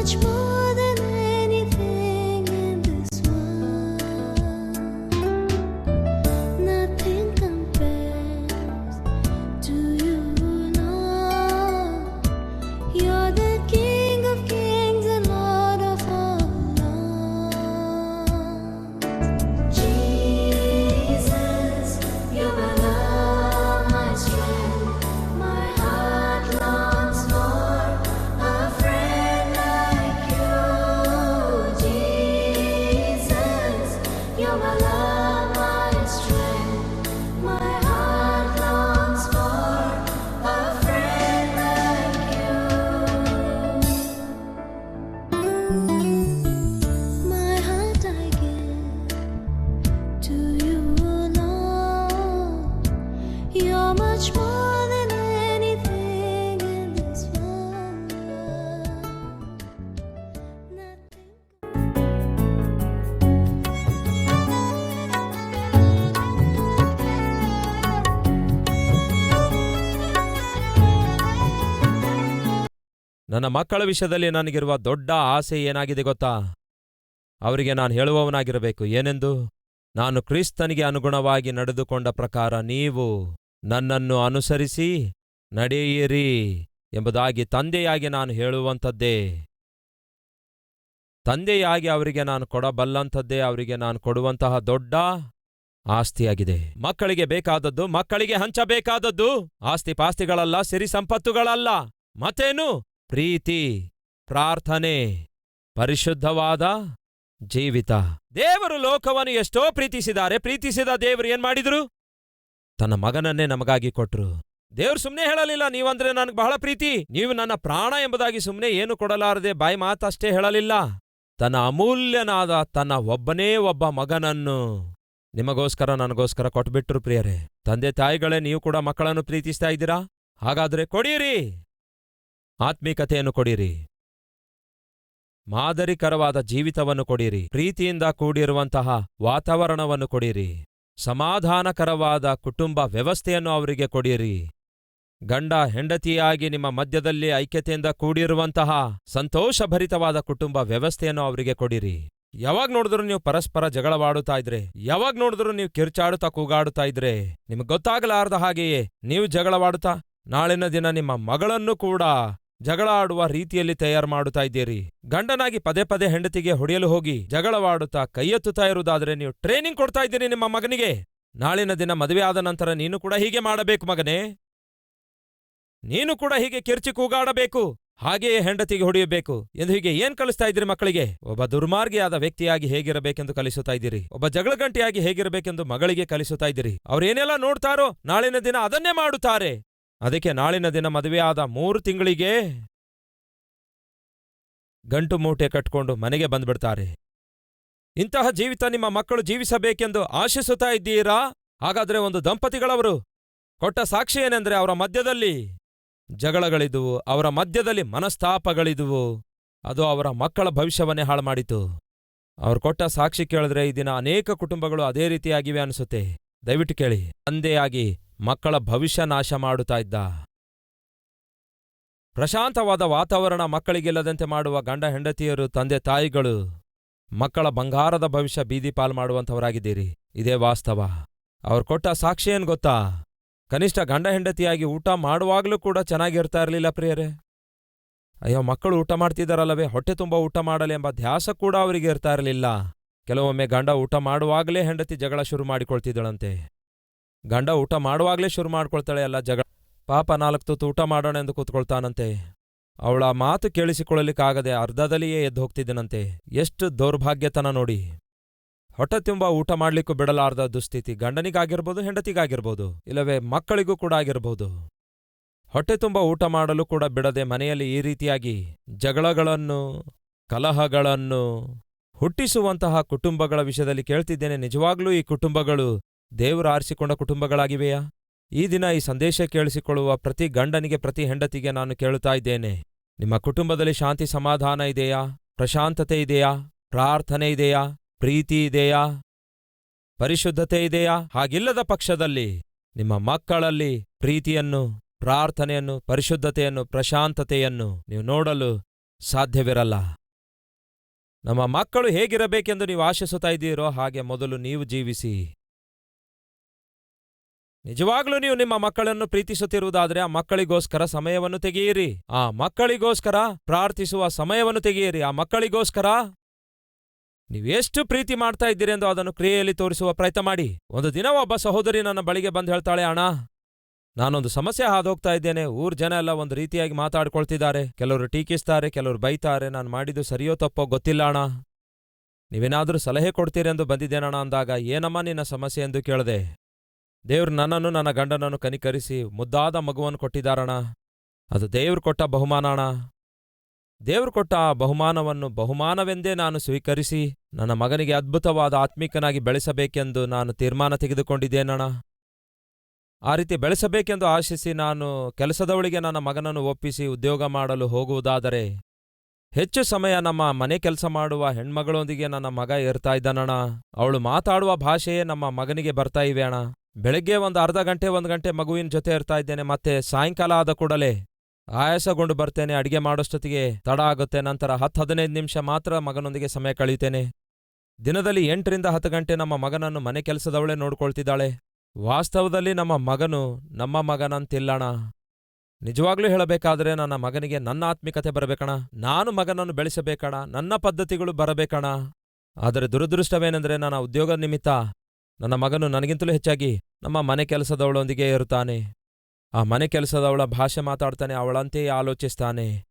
saçma ನನ್ನ ಮಕ್ಕಳ ವಿಷಯದಲ್ಲಿ ನನಗಿರುವ ದೊಡ್ಡ ಆಸೆ ಏನಾಗಿದೆ ಗೊತ್ತಾ? ಅವರಿಗೆ ನಾನು ಹೇಳುವವನಾಗಿರಬೇಕು. ಏನೆಂದು? ನಾನು ಕ್ರಿಸ್ತನಿಗೆ ಅನುಗುಣವಾಗಿ ನಡೆದುಕೊಂಡ ಪ್ರಕಾರ ನೀವು ನನ್ನನ್ನು ಅನುಸರಿಸಿ ನಡೆಯಿರಿ ಎಂಬುದಾಗಿ ತಂದೆಯಾಗಿ ನಾನು ಹೇಳುವಂಥದ್ದೇ. ತಂದೆಯಾಗಿ ಅವರಿಗೆ ನಾನು ಕೊಡಬಲ್ಲಂಥದ್ದೇ, ಅವರಿಗೆ ನಾನು ಕೊಡುವಂತಹ ದೊಡ್ಡ ಆಸ್ತಿಯಾಗಿದೆ. ಮಕ್ಕಳಿಗೆ ಬೇಕಾದದ್ದು ಮಕ್ಕಳಿಗೆ ಹಂಚಬೇಕಾದದ್ದು. ಆಸ್ತಿ ಪಾಸ್ತಿಗಳಲ್ಲ ಸಿರಿ ಸಂಪತ್ತುಗಳಲ್ಲ ಮತ್ತೇನು? ಪ್ರೀತಿ, ಪ್ರಾರ್ಥನೆ, ಪರಿಶುದ್ಧವಾದ ಜೀವಿತ. ದೇವರು ಲೋಕವನ್ನು ಎಷ್ಟೋ ಪ್ರೀತಿಸಿದ್ದಾರೆ. ಪ್ರೀತಿಸಿದ ದೇವರು ಏನ್ ಮಾಡಿದ್ರು? ತನ್ನ ಮಗನನ್ನೇ ನಮಗಾಗಿ ಕೊಟ್ರು. ದೇವರು ಸುಮ್ನೆ ಹೇಳಲಿಲ್ಲ, ನೀವಂದ್ರೆ ನನಗೆ ಬಹಳ ಪ್ರೀತಿ. ನೀವು ನನ್ನ ಪ್ರಾಣ ಎಂಬುದಾಗಿ ಸುಮ್ನೆ ಏನು ಕೊಡಲಾರದೆ ಬಾಯಿ ಮಾತಷ್ಟೇ ಹೇಳಲಿಲ್ಲ. ತನ್ನ ಅಮೂಲ್ಯನಾದ ತನ್ನ ಒಬ್ಬನೇ ಒಬ್ಬ ಮಗನನ್ನು ನಿಮಗೋಸ್ಕರ ನನಗೋಸ್ಕರ ಕೊಟ್ಬಿಟ್ರು ಪ್ರಿಯರೇ. ತಂದೆ ತಾಯಿಗಳೇ, ನೀವು ಕೂಡ ಮಕ್ಕಳನ್ನು ಪ್ರೀತಿಸ್ತಾ ಇದ್ದೀರಾ? ಹಾಗಾದ್ರೆ ಕೊಡಿರಿ ಆತ್ಮೀಕತೆಯನ್ನು ಕೊಡಿರಿ. ಮಾದರಿಕರವಾದ ಜೀವಿತವನ್ನು ಕೊಡಿರಿ. ಪ್ರೀತಿಯಿಂದ ಕೂಡಿರುವಂತಹ ವಾತಾವರಣವನ್ನು ಕೊಡಿರಿ. ಸಮಾಧಾನಕರವಾದ ಕುಟುಂಬ ವ್ಯವಸ್ಥೆಯನ್ನು ಅವರಿಗೆ ಕೊಡಿರಿ. ಗಂಡ ಹೆಂಡತಿಯಾಗಿ ನಿಮ್ಮ ಮಧ್ಯದಲ್ಲಿ ಐಕ್ಯತೆಯಿಂದ ಕೂಡಿರುವಂತಹ ಸಂತೋಷಭರಿತವಾದ ಕುಟುಂಬ ವ್ಯವಸ್ಥೆಯನ್ನು ಅವರಿಗೆ ಕೊಡಿರಿ. ಯಾವಾಗ ನೋಡಿದ್ರು ನೀವು ಪರಸ್ಪರ ಜಗಳವಾಡುತ್ತಾ ಇದ್ರೆ, ಯಾವಾಗ ನೋಡಿದ್ರು ನೀವು ಕಿರ್ಚಾಡುತ್ತಾ ಕೂಗಾಡುತ್ತಾ ಇದ್ರೆ, ನಿಮ್ಗೆ ಗೊತ್ತಾಗಲಾರದ ಹಾಗೆಯೇ ನೀವು ಜಗಳವಾಡುತ್ತಾ, ನಾಳಿನ ದಿನ ನಿಮ್ಮ ಮಗಳನ್ನು ಕೂಡ ಜಗಳ ಆಡುವ ರೀತಿಯಲ್ಲಿ ತಯಾರು ಮಾಡುತ್ತಾ ಇದ್ದೀರಿ. ಗಂಡನಾಗಿ ಪದೇ ಪದೇ ಹೆಂಡತಿಗೆ ಹೊಡೆಯಲು ಹೋಗಿ ಜಗಳವಾಡುತ್ತಾ ಕೈಯೆತ್ತುತ್ತಾ ಇರುವುದಾದರೆ ನೀವು ಟ್ರೈನಿಂಗ್ ಕೊಡ್ತಾ ಇದ್ದೀರಿ ನಿಮ್ಮ ಮಗನಿಗೆ. ನಾಳಿನ ದಿನ ಮದುವೆ ಆದ ನಂತರ ನೀನು ಕೂಡ ಹೀಗೆ ಮಾಡಬೇಕು ಮಗನೇ. ನೀನು ಕೂಡ ಹೀಗೆ ಕಿರ್ಚಿ ಕೂಗಾಡಬೇಕು. ಹಾಗೆಯೇ ಹೆಂಡತಿಗೆ ಹೊಡೆಯಬೇಕು. ಎಂದು ಹೀಗೆ ಏನ್ ಕಲಿಸ್ತಾ ಇದ್ದೀರಿ ಮಕ್ಕಳಿಗೆ? ಒಬ್ಬ ದುರ್ಮಾರ್ಗಿಯಾದ ವ್ಯಕ್ತಿಯಾಗಿ ಹೇಗಿರಬೇಕೆಂದು ಕಲಿಸುತ್ತಾ ಇದ್ದೀರಿ. ಒಬ್ಬ ಜಗಳಗಂಟಿಯಾಗಿ ಹೇಗಿರಬೇಕೆಂದು ಮಗಳಿಗೆ ಕಲಿಸುತ್ತಾ ಇದ್ದೀರಿ. ಅವ್ರೇನೆಲ್ಲ ನೋಡ್ತಾರೋ ನಾಳಿನ ದಿನ ಅದನ್ನೇ ಮಾಡುತ್ತಾರೆ. ಅದಕ್ಕೆ ನಾಳಿನ ದಿನ ಮದುವೆಯಾದ ಮೂರು ತಿಂಗಳಿಗೆ ಗಂಟು ಮೂಟೆ ಕಟ್ಕೊಂಡು ಮನೆಗೆ ಬಂದ್ಬಿಡ್ತಾರೆ. ಇಂತಹ ಜೀವಿತ ನಿಮ್ಮ ಮಕ್ಕಳು ಜೀವಿಸಬೇಕೆಂದು ಆಶಿಸುತ್ತಾ ಇದ್ದೀರಾ? ಹಾಗಾದ್ರೆ ಒಂದು ದಂಪತಿಗಳವರು, ಕೊಟ್ಟ ಸಾಕ್ಷಿ ಏನೆಂದ್ರೆ ಅವರ ಮಧ್ಯದಲ್ಲಿ ಜಗಳಗಳಿದುವು, ಅವರ ಮಧ್ಯದಲ್ಲಿ ಮನಸ್ತಾಪಗಳಿದುವು, ಅದು ಅವರ ಮಕ್ಕಳ ಭವಿಷ್ಯವನ್ನೇ ಹಾಳು ಮಾಡಿತು ಅವ್ರು ಕೊಟ್ಟ ಸಾಕ್ಷಿ ಕೇಳಿದ್ರೆ ಈ ದಿನ ಅನೇಕ ಕುಟುಂಬಗಳು ಅದೇ ರೀತಿಯಾಗಿವೆ ಅನಿಸುತ್ತೆ. ದಯವಿಟ್ಟು ಕೇಳಿ, ತಂದೆಯಾಗಿ ಮಕ್ಕಳ ಭವಿಷ್ಯ ನಾಶ ಮಾಡುತ್ತಾ ಇದ್ದ. ಪ್ರಶಾಂತವಾದ ವಾತಾವರಣ ಮಕ್ಕಳಿಗಿಲ್ಲದಂತೆ ಮಾಡುವ ಗಂಡ ಹೆಂಡತಿಯರು, ತಂದೆ ತಾಯಿಗಳು, ಮಕ್ಕಳ ಬಂಗಾರದ ಭವಿಷ್ಯ ಬೀದಿ ಪಾಲ್ ಮಾಡುವಂಥವರಾಗಿದ್ದೀರಿ. ಇದೇ ವಾಸ್ತವ. ಅವ್ರು ಕೊಟ್ಟ ಸಾಕ್ಷಿ ಏನು ಗೊತ್ತಾ? ಕನಿಷ್ಠ ಗಂಡ ಹೆಂಡತಿಯಾಗಿ ಊಟ ಮಾಡುವಾಗಲೂ ಕೂಡ ಚೆನ್ನಾಗಿರ್ತಾ ಇರಲಿಲ್ಲ ಪ್ರಿಯರೇ. ಅಯ್ಯೋ, ಮಕ್ಕಳು ಊಟ ಮಾಡ್ತಿದ್ದಾರಲ್ಲವೇ ಹೊಟ್ಟೆ ತುಂಬ ಊಟ ಮಾಡಲಿ ಎಂಬ ಧ್ಯಾಸ ಕೂಡ ಅವರಿಗೆ ಇರ್ತಾ ಇರಲಿಲ್ಲ. ಕೆಲವೊಮ್ಮೆ ಗಂಡ ಊಟ ಮಾಡುವಾಗಲೇ ಹೆಂಡತಿ ಜಗಳ ಶುರು ಮಾಡಿಕೊಳ್ತಿದ್ದಳಂತೆ. ಗಂಡ ಊಟ ಮಾಡುವಾಗಲೇ ಶುರು ಮಾಡ್ಕೊಳ್ತಾಳೆ ಎಲ್ಲ ಜಗಳ. ಪಾಪ ನಾಲ್ಕು ತುತ್ತು ಊಟ ಮಾಡೋಣ ಎಂದು ಕೂತ್ಕೊಳ್ತಾನಂತೆ. ಅವಳ ಮಾತು ಕೇಳಿಸಿಕೊಳ್ಳಲಿಕ್ಕಾಗದೆ ಅರ್ಧದಲ್ಲಿಯೇ ಎದ್ದು ಹೋಗ್ತಿದ್ದನಂತೆ. ಎಷ್ಟು ದೌರ್ಭಾಗ್ಯತನ ನೋಡಿ. ಹೊಟ್ಟೆ ತುಂಬ ಊಟ ಮಾಡ್ಲಿಕ್ಕೂ ಬಿಡಲಾರ್ದ ದುಸ್ಥಿತಿ ಗಂಡನಿಗಾಗಿರ್ಬೋದು ಹೆಂಡತಿಗಾಗಿರ್ಬೋದು, ಇಲ್ಲವೇ ಮಕ್ಕಳಿಗೂ ಕೂಡ ಆಗಿರ್ಬೋದು. ಹೊಟ್ಟೆ ತುಂಬ ಊಟ ಮಾಡಲು ಕೂಡ ಬಿಡದೆ ಮನೆಯಲ್ಲಿ ಈ ರೀತಿಯಾಗಿ ಜಗಳಗಳನ್ನು, ಕಲಹಗಳನ್ನು ಹುಟ್ಟಿಸುವಂತಹ ಕುಟುಂಬಗಳ ವಿಷಯದಲ್ಲಿ ಕೇಳ್ತಿದ್ದೇನೆ. ನಿಜವಾಗ್ಲೂ ಈ ಕುಟುಂಬಗಳು ದೇವರು ಆರಿಸಿಕೊಂಡ ಕುಟುಂಬಗಳಾಗಿವೆಯಾ? ಈ ದಿನ ಈ ಸಂದೇಶ ಕೇಳಿಸಿಕೊಳ್ಳುವ ಪ್ರತಿ ಗಂಡನಿಗೆ ಪ್ರತಿ ಹೆಂಡತಿಗೆ ನಾನು ಕೇಳುತ್ತಾ ಇದ್ದೇನೆ. ನಿಮ್ಮ ಕುಟುಂಬದಲ್ಲಿ ಶಾಂತಿ ಸಮಾಧಾನ ಇದೆಯಾ? ಪ್ರಶಾಂತತೆ ಇದೆಯಾ? ಪ್ರಾರ್ಥನೆ ಇದೆಯಾ? ಪ್ರೀತಿ ಇದೆಯಾ? ಪರಿಶುದ್ಧತೆ ಇದೆಯಾ? ಹಾಗಿಲ್ಲದ ಪಕ್ಷದಲ್ಲಿ ನಿಮ್ಮ ಮಕ್ಕಳಲ್ಲಿ ಪ್ರೀತಿಯನ್ನು, ಪ್ರಾರ್ಥನೆಯನ್ನು, ಪರಿಶುದ್ಧತೆಯನ್ನು, ಪ್ರಶಾಂತತೆಯನ್ನು ನೀವು ನೋಡಲು ಸಾಧ್ಯವಿರಲ್ಲ. ನಮ್ಮ ಮಕ್ಕಳು ಹೇಗಿರಬೇಕೆಂದು ನೀವು ಆಶಿಸುತ್ತಾ ಇದ್ದೀರೋ ಹಾಗೆ ಮೊದಲು ನೀವು ಜೀವಿಸಿ. ನಿಜವಾಗ್ಲೂ ನೀವು ನಿಮ್ಮ ಮಕ್ಕಳನ್ನು ಪ್ರೀತಿಸುತ್ತಿರುವುದಾದ್ರೆ ಆ ಮಕ್ಕಳಿಗೋಸ್ಕರ ಸಮಯವನ್ನು ತೆಗೆಯಿರಿ. ಆ ಮಕ್ಕಳಿಗೋಸ್ಕರ ಪ್ರಾರ್ಥಿಸುವ ಸಮಯವನ್ನು ತೆಗೆಯಿರಿ. ಆ ಮಕ್ಕಳಿಗೋಸ್ಕರ ನೀವೆಷ್ಟು ಪ್ರೀತಿ ಮಾಡ್ತಾ ಇದ್ದೀರಿ ಎಂದು ಅದನ್ನು ಕ್ರಿಯೆಯಲ್ಲಿ ತೋರಿಸುವ ಪ್ರಯತ್ನ ಮಾಡಿ. ಒಂದು ದಿನ ಒಬ್ಬ ಸಹೋದರಿ ನನ್ನ ಬಳಿಗೆ ಬಂದು ಹೇಳ್ತಾಳೆ, ಅಣ್ಣ, ನಾನೊಂದು ಸಮಸ್ಯೆ ಹಾದೋಗ್ತಾ ಇದ್ದೇನೆ. ಊರ್ ಜನ ಎಲ್ಲ ಒಂದು ರೀತಿಯಾಗಿ ಮಾತಾಡ್ಕೊಳ್ತಿದ್ದಾರೆ. ಕೆಲವರು ಟೀಕಿಸ್ತಾರೆ, ಕೆಲವರು ಬೈತಾರೆ. ನಾನು ಮಾಡಿದ್ದು ಸರಿಯೋ ತಪ್ಪೋ ಗೊತ್ತಿಲ್ಲ, ಅಣ್ಣ. ನೀವೇನಾದರೂ ಸಲಹೆ ಕೊಡ್ತೀರೆಂದು ಬಂದಿದ್ದೇನಣ್ಣ ಅಂದಾಗ, ಏನಮ್ಮ ನಿನ್ನ ಸಮಸ್ಯೆ ಎಂದು ಕೇಳದೆ. ದೇವ್ರು ನನ್ನನ್ನು ನನ್ನ ಗಂಡನನ್ನು ಕನಿಕರಿಸಿ ಮುದ್ದಾದ ಮಗುವನ್ನು ಕೊಟ್ಟಿದ್ದಾರಣ. ಅದು ದೇವ್ರು ಕೊಟ್ಟ ಬಹುಮಾನ ಅಣ್ಣ ದೇವ್ರು ಕೊಟ್ಟ ಆ ಬಹುಮಾನವನ್ನು ಬಹುಮಾನವೆಂದೇ ನಾನು ಸ್ವೀಕರಿಸಿ ನನ್ನ ಮಗನಿಗೆ ಅದ್ಭುತವಾದ ಆತ್ಮಿಕನಾಗಿ ಬೆಳೆಸಬೇಕೆಂದು ನಾನು ತೀರ್ಮಾನ ತೆಗೆದುಕೊಂಡಿದ್ದೇನಣ. ಆ ರೀತಿ ಬೆಳೆಸಬೇಕೆಂದು ಆಶಿಸಿ ನಾನು ಕೆಲಸದವಳಿಗೆ ನನ್ನ ಮಗನನ್ನು ಒಪ್ಪಿಸಿ ಉದ್ಯೋಗ ಮಾಡಲು ಹೋಗುವುದಾದರೆ ಹೆಚ್ಚು ಸಮಯ ನಮ್ಮ ಮನೆ ಕೆಲಸ ಮಾಡುವ ಹೆಣ್ಮಗಳೊಂದಿಗೆ ನನ್ನ ಮಗ ಇರ್ತಾ ಇದ್ದಾನಣ. ಅವಳು ಮಾತಾಡುವ ಭಾಷೆಯೇ ನಮ್ಮ ಮಗನಿಗೆ ಬರ್ತಾ ಇವೆ ಬೆಳಗ್ಗೆ ಒಂದು ಅರ್ಧ ಗಂಟೆ, ಒಂದು ಗಂಟೆ ಮಗುವಿನ ಜೊತೆ ಇರ್ತಾ ಇದ್ದೇನೆ, ಮತ್ತೆ ಸಾಯಂಕಾಲ ಆದ ಕೂಡಲೇ ಆಯಾಸಗೊಂಡು ಬರ್ತೇನೆ, ಅಡಿಗೆ ಮಾಡೋಷ್ಟೊತ್ತಿಗೆ ತಡ ಆಗುತ್ತೆ, ನಂತರ ಹತ್ತು ಹದಿನೈದು ನಿಮಿಷ ಮಾತ್ರ ಮಗನೊಂದಿಗೆ ಸಮಯ ಕಳೆಯುತ್ತೇನೆ ದಿನದಲ್ಲಿ ಎಂಟರಿಂದ ಹತ್ತು ಗಂಟೆ ನಮ್ಮ ಮಗನನ್ನು ಮನೆ ಕೆಲಸದವಳೆ ನೋಡ್ಕೊಳ್ತಿದ್ದಾಳೆ. ವಾಸ್ತವದಲ್ಲಿ ನಮ್ಮ ಮಗನು ನಮ್ಮ ಮಗನಂತಿಲ್ಲಣ ನಿಜವಾಗ್ಲೂ ಹೇಳಬೇಕಾದ್ರೆ ನನ್ನ ಮಗನಿಗೆ ನನ್ನ ಆತ್ಮಿಕತೆ ಬರಬೇಕಣ ನಾನು ಮಗನನ್ನು ಬೆಳೆಸಬೇಕಣ ನನ್ನ ಪದ್ಧತಿಗಳು ಬರಬೇಕಣ ಆದರೆ ದುರದೃಷ್ಟವೇನೆಂದರೆ ನನ್ನ ಉದ್ಯೋಗ ನಿಮಿತ್ತ ನನ್ನ ಮಗನು ನನಗಿಂತಲೂ ಹೆಚ್ಚಾಗಿ ನಮ್ಮ ಮನೆ ಕೆಲಸದವಳೊಂದಿಗೆ ಇರುತ್ತಾನೆ. ಆ ಮನೆ ಕೆಲಸದವಳ ಭಾಷೆ ಮಾತಾಡ್ತಾನೆ, ಅವಳಂತೆಯೇ ಆಲೋಚಿಸ್ತಾನೆ.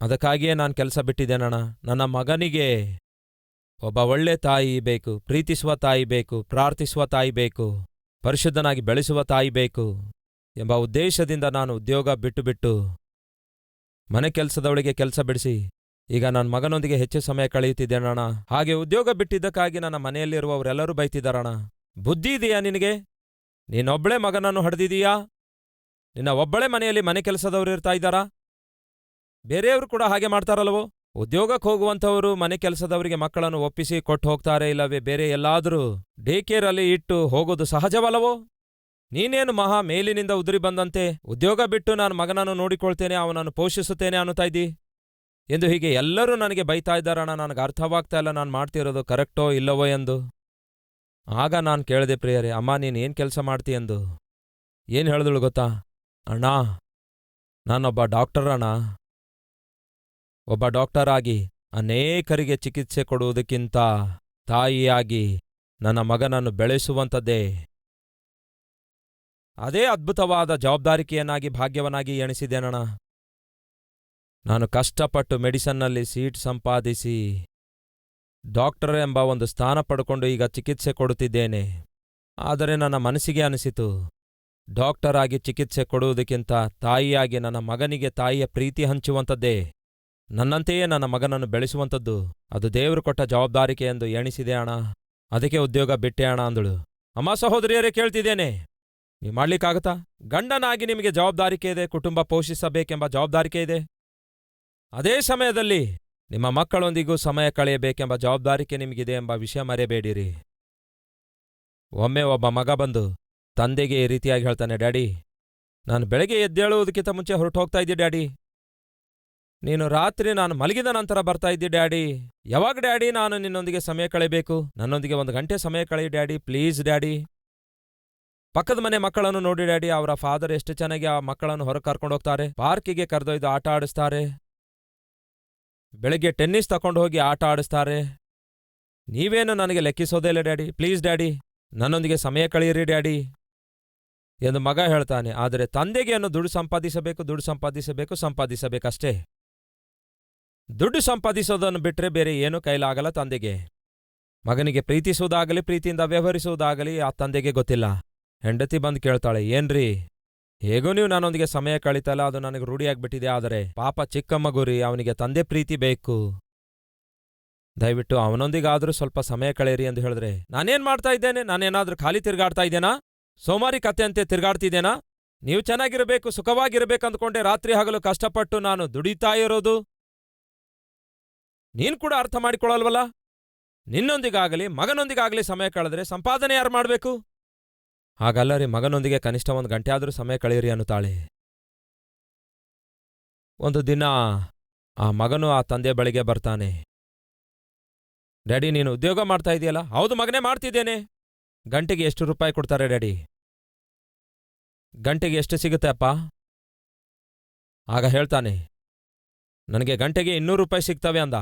ಅದಕ್ಕಾಗಿಯೇ ನಾನು ಕೆಲಸ ಬಿಟ್ಟಿದ್ದೇನಣ್ಣ, ನನ್ನ ಮಗನಿಗೆ ಒಬ್ಬ ಒಳ್ಳೆ ತಾಯಿ ಬೇಕು, ಪ್ರೀತಿಸುವ ತಾಯಿ ಬೇಕು, ಪ್ರಾರ್ಥಿಸುವ ತಾಯಿ ಬೇಕು, ಪರಿಶುದ್ಧನಾಗಿ ಬೆಳೆಸುವ ತಾಯಿ ಬೇಕು ಎಂಬ ಉದ್ದೇಶದಿಂದ ನಾನು ಉದ್ಯೋಗ ಬಿಟ್ಟು ಬಿಟ್ಟು ಮನೆ ಕೆಲಸದವಳಿಗೆ ಕೆಲಸ ಬಿಡಿಸಿ ಈಗ ನನ್ನ ಮಗನೊಂದಿಗೆ ಹೆಚ್ಚು ಸಮಯ ಕಳೆಯುತ್ತಿದ್ದೇನಣ್ಣ. ಹಾಗೆ ಉದ್ಯೋಗ ಬಿಟ್ಟಿದ್ದಕ್ಕಾಗಿ ನನ್ನ ಮನೆಯಲ್ಲಿರುವವರೆಲ್ಲರೂ ಬೈತಿದ್ದಾರಣ ಬುದ್ಧಿ ಇದೆಯಾ ನಿನಗೆ? ನೀನೊಬ್ಬಳೆ ಮಗನನ್ನು ಹಡ್ದಿದೀಯಾ? ನಿನ್ನ ಒಬ್ಬಳೆ ಮನೆಯಲ್ಲಿ ಮನೆ ಕೆಲಸದವರು ಇರ್ತಾ ಇದ್ದಾರಾ? ಬೇರೆಯವರು ಕೂಡ ಹಾಗೆ ಮಾಡ್ತಾರಲ್ವೋ ಉದ್ಯೋಗಕ್ಕೆ ಹೋಗುವಂಥವರು ಮನೆ ಕೆಲಸದವರಿಗೆ ಮಕ್ಕಳನ್ನು ಒಪ್ಪಿಸಿ ಕೊಟ್ಟು ಹೋಗ್ತಾರೆ ಇಲ್ಲವೇ? ಬೇರೆ ಎಲ್ಲಾದರೂ ಡೇ ಕೇರಲ್ಲಿ ಇಟ್ಟು ಹೋಗೋದು ಸಹಜವಲ್ಲವೋ? ನೀನೇನು ಮಹಾ ಮೇಲಿನಿಂದ ಉದುರಿ ಬಂದಂತೆ ಉದ್ಯೋಗ ಬಿಟ್ಟು ನಾನು ಮಗನನ್ನು ನೋಡಿಕೊಳ್ತೇನೆ, ಅವನನ್ನು ಪೋಷಿಸುತ್ತೇನೆ ಅನ್ನುತ್ತಾ ಇದ್ದಿ? ಎಂದು ಹೀಗೆ ಎಲ್ಲರೂ ನನಗೆ ಬೈತಾ ಇದ್ದಾರಣ ನನಗೆ ಅರ್ಥವಾಗ್ತಾ ಇಲ್ಲ, ನಾನು ಮಾಡ್ತಿರೋದು ಕರೆಕ್ಟೋ ಇಲ್ಲವೋ ಎಂದು. ಆಗ ನಾನು ಕೇಳಿದೆ, ಪ್ರಿಯರೇ, ಅಮ್ಮ, ನೀನು ಏನು ಕೆಲಸ ಮಾಡ್ತೀಯ ಎಂದು? ಏನು ಹೇಳಿದಳು ಗೊತ್ತಾ? ಅಣ್ಣ, ನಾನೊಬ್ಬ ಡಾಕ್ಟರ್ ಅಣ್ಣ ಒಬ್ಬ ಡಾಕ್ಟರ್ ಆಗಿ ಅನೇಕರಿಗೆ ಚಿಕಿತ್ಸೆ ಕೊಡುವುದಕ್ಕಿಂತ ತಾಯಿಯಾಗಿ ನನ್ನ ಮಗನನ್ನು ಬೆಳೆಸುವಂಥದ್ದೇ. ಅದೇ ಅದ್ಭುತವಾದ ಜವಾಬ್ದಾರಿಕೆಯನ್ನಾಗಿ ಭಾಗ್ಯವನಾಗಿ ಎಣಿಸಿದ್ದೇನಣ್ಣ ನಾನು ಕಷ್ಟಪಟ್ಟು ಮೆಡಿಸನ್ನಲ್ಲಿ ಸೀಟ್ ಸಂಪಾದಿಸಿ ಡಾಕ್ಟರ್ ಎಂಬ ಒಂದು ಸ್ಥಾನ ಪಡ್ಕೊಂಡು ಈಗ ಚಿಕಿತ್ಸೆ ಕೊಡುತ್ತಿದ್ದೇನೆ. ಆದರೆ ನನ್ನ ಮನಸ್ಸಿಗೆ ಅನಿಸಿತು. ಡಾಕ್ಟರ್ ಆಗಿ ಚಿಕಿತ್ಸೆ ಕೊಡುವುದಕ್ಕಿಂತ ತಾಯಿಯಾಗಿ ನನ್ನ ಮಗನಿಗೆ ತಾಯಿಯ ಪ್ರೀತಿ ಹಂಚುವಂಥದ್ದೇ. ನನ್ನಂತೆಯೇ ನನ್ನ ಮಗನನ್ನು ಬೆಳೆಸುವಂಥದ್ದು. ಅದು ದೇವರು ಕೊಟ್ಟ ಜವಾಬ್ದಾರಿಕೆ ಎಂದು ಎಣಿಸಿದೆ ಅಣ್ಣ. ಅದಕ್ಕೆ ಉದ್ಯೋಗ ಬಿಟ್ಟೆ ಅಣ್ಣ ಅಂದಳು. ಅಮ್ಮ ಸಹೋದರಿಯರೇ ಕೇಳ್ತಿದ್ದೇನೆ. ನೀವು ಮಾಡ್ಲಿಕ್ಕಾಗತ್ತಾ? ಗಂಡನಾಗಿ ನಿಮಗೆ ಜವಾಬ್ದಾರಿಕೆ ಇದೆ, ಕುಟುಂಬ ಪೋಷಿಸಬೇಕೆಂಬ ಜವಾಬ್ದಾರಿಕೆ ಇದೆ. ಅದೇ ಸಮಯದಲ್ಲಿ ನಿಮ್ಮ ಮಕ್ಕಳೊಂದಿಗೂ ಸಮಯ ಕಳೆಯಬೇಕೆಂಬ ಜವಾಬ್ದಾರಿಕೆ ನಿಮಗಿದೆ ಎಂಬ ವಿಷಯ ಮರೆಯಬೇಡಿರಿ. ಒಮ್ಮೆ ಒಬ್ಬ ಮಗ ಬಂದು, ತಂದೆಗೆ ಈ ರೀತಿಯಾಗಿ ಹೇಳ್ತಾನೆ, ಡ್ಯಾಡಿ, ನಾನು ಬೆಳಗ್ಗೆ ಎದ್ದೇಳುವುದಕ್ಕಿಂತ ಮುಂಚೆ ಹೊರಟು ಹೋಗ್ತಾ ಇದ್ದೆ ಡ್ಯಾಡಿ. ನೀನು ರಾತ್ರಿ ನಾನು ಮಲಗಿದ ನಂತರ ಬರ್ತಾ ಇದ್ದಿ ಡ್ಯಾಡಿ. ಯಾವಾಗ ಡ್ಯಾಡಿ ನಾನು ನಿನ್ನೊಂದಿಗೆ ಸಮಯ ಕಳೆಯಬೇಕು? ನನ್ನೊಂದಿಗೆ ಒಂದು ಗಂಟೆ ಸಮಯ ಕಳೆಯಿ ಡ್ಯಾಡಿ, ಪ್ಲೀಸ್ ಡ್ಯಾಡಿ. ಪಕ್ಕದ ಮನೆ ಮಕ್ಕಳನ್ನು ನೋಡಿ ಡ್ಯಾಡಿ, ಅವರ ಫಾದರ್ ಎಷ್ಟು ಚೆನ್ನಾಗಿ ಆ ಮಕ್ಕಳನ್ನು ಹೊರಗೆ ಕರ್ಕೊಂಡು ಹೋಗ್ತಾರೆ. ಪಾರ್ಕಿಗೆ ಕರೆದೊಯ್ದು ಆಟ ಆಡಿಸ್ತಾರೆ. ಬೆಳಗ್ಗೆ ಟೆನ್ನಿಸ್ ತಕೊಂಡು ಹೋಗಿ ಆಟ ಆಡಿಸ್ತಾರೆ. ನೀವೇನು ನನಗೆ ಲೆಕ್ಕಿಸೋದೇ ಇಲ್ಲ ಡ್ಯಾಡಿ. ಪ್ಲೀಸ್ ಡ್ಯಾಡಿ, ನನ್ನೊಂದಿಗೆ ಸಮಯ ಕಳೆಯಿರಿ ಡ್ಯಾಡಿ ಎಂದು ಮಗ ಹೇಳ್ತಾನೆ. ಆದರೆ ತಂದೆಗೆ ಅನ್ನು ದುಡ್ಡು ಸಂಪಾದಿಸಬೇಕು ದುಡ್ಡು ಸಂಪಾದಿಸಬೇಕು, ಸಂಪಾದಿಸಬೇಕಷ್ಟೇ. ದುಡ್ಡು ಸಂಪಾದಿಸೋದನ್ನು ಬಿಟ್ರೆ ಬೇರೆ ಏನೂ ಕೈಲಾಗಲ್ಲ ತಂದೆಗೆ. ಮಗನಿಗೆ ಪ್ರೀತಿಸುವುದಾಗಲಿ, ಪ್ರೀತಿಯಿಂದ ವ್ಯವಹರಿಸುವುದಾಗಲಿ ಆ ತಂದೆಗೆ ಗೊತ್ತಿಲ್ಲ. ಹೆಂಡತಿ ಬಂದು ಕೇಳ್ತಾಳೆ, ಏನ್ರಿ? ಹೇಗೂ ನೀವು ನನ್ನೊಂದಿಗೆ ಸಮಯ ಕಳೀತಲ್ಲ, ಅದು ನನಗೆ ರೂಢಿಯಾಗ್ಬಿಟ್ಟಿದೆ ಆದರೆ ಪಾಪ ಚಿಕ್ಕಮ್ಮ ಗುರಿ, ಅವನಿಗೆ ತಂದೆ ಪ್ರೀತಿ ಬೇಕು. ದಯವಿಟ್ಟು ಅವನೊಂದಿಗಾದರೂ ಸ್ವಲ್ಪ ಸಮಯ ಕಳೆಯಿರಿ ಎಂದು ಹೇಳಿದ್ರೆ, ನಾನೇನ್ ಮಾಡ್ತಾ ಇದ್ದೇನೆ? ನಾನೇನಾದ್ರೂ ಖಾಲಿ ತಿರ್ಗಾಡ್ತಾ ಇದ್ದೇನಾ? ಸೋಮಾರಿ ಕಥೆಯಂತೆ ತಿರ್ಗಾಡ್ತಿದ್ದೇನಾ? ನೀವು ಚೆನ್ನಾಗಿರಬೇಕು, ಸುಖವಾಗಿರಬೇಕು ಅಂದ್ಕೊಂಡೆ ರಾತ್ರಿ ಹಗಲು ಕಷ್ಟಪಟ್ಟು ನಾನು ದುಡಿತಾ ಇರೋದು. ನೀನ್ ಕೂಡ ಅರ್ಥ ಮಾಡಿಕೊಳ್ಳಲ್ವಲ್ಲ? ನಿನ್ನೊಂದಿಗಾಗಲಿ, ಮಗನೊಂದಿಗಾಗಲಿ ಸಮಯ ಕಳೆದ್ರೆ ಸಂಪಾದನೆ ಯಾರು ಮಾಡಬೇಕು? ಹಾಗಲ್ಲ ರೀ ಮಗನೊಂದಿಗೆ ಕನಿಷ್ಠ ಒಂದು ಗಂಟೆ ಆದರೂ ಸಮಯ ಕಳೆಯಿರಿ ಅನ್ನುತ್ತಾಳೆ. ಒಂದು ದಿನ ಆ ಮಗನು ಆ ತಂದೆ ಬಳಿಗೆ ಬರ್ತಾನೆ. ಡ್ಯಾಡಿ, ನೀನು ಉದ್ಯೋಗ ಮಾಡ್ತಾ ಇದೆಯಲ್ಲ? ಹೌದು, ಮಗನೇ ಮಾಡ್ತಿದ್ದೇನೆ. ಗಂಟೆಗೆ ಎಷ್ಟು ರೂಪಾಯಿ ಕೊಡ್ತಾರೆ ಡ್ಯಾಡಿ? ಗಂಟೆಗೆ ಎಷ್ಟು ಸಿಗುತ್ತೆ ಅಪ್ಪ? ಆಗ ಹೇಳ್ತಾನೆ. ನನಗೆ ಗಂಟೆಗೆ ಇನ್ನೂರು ರೂಪಾಯಿ ಸಿಗ್ತವೆ ಅಂದ.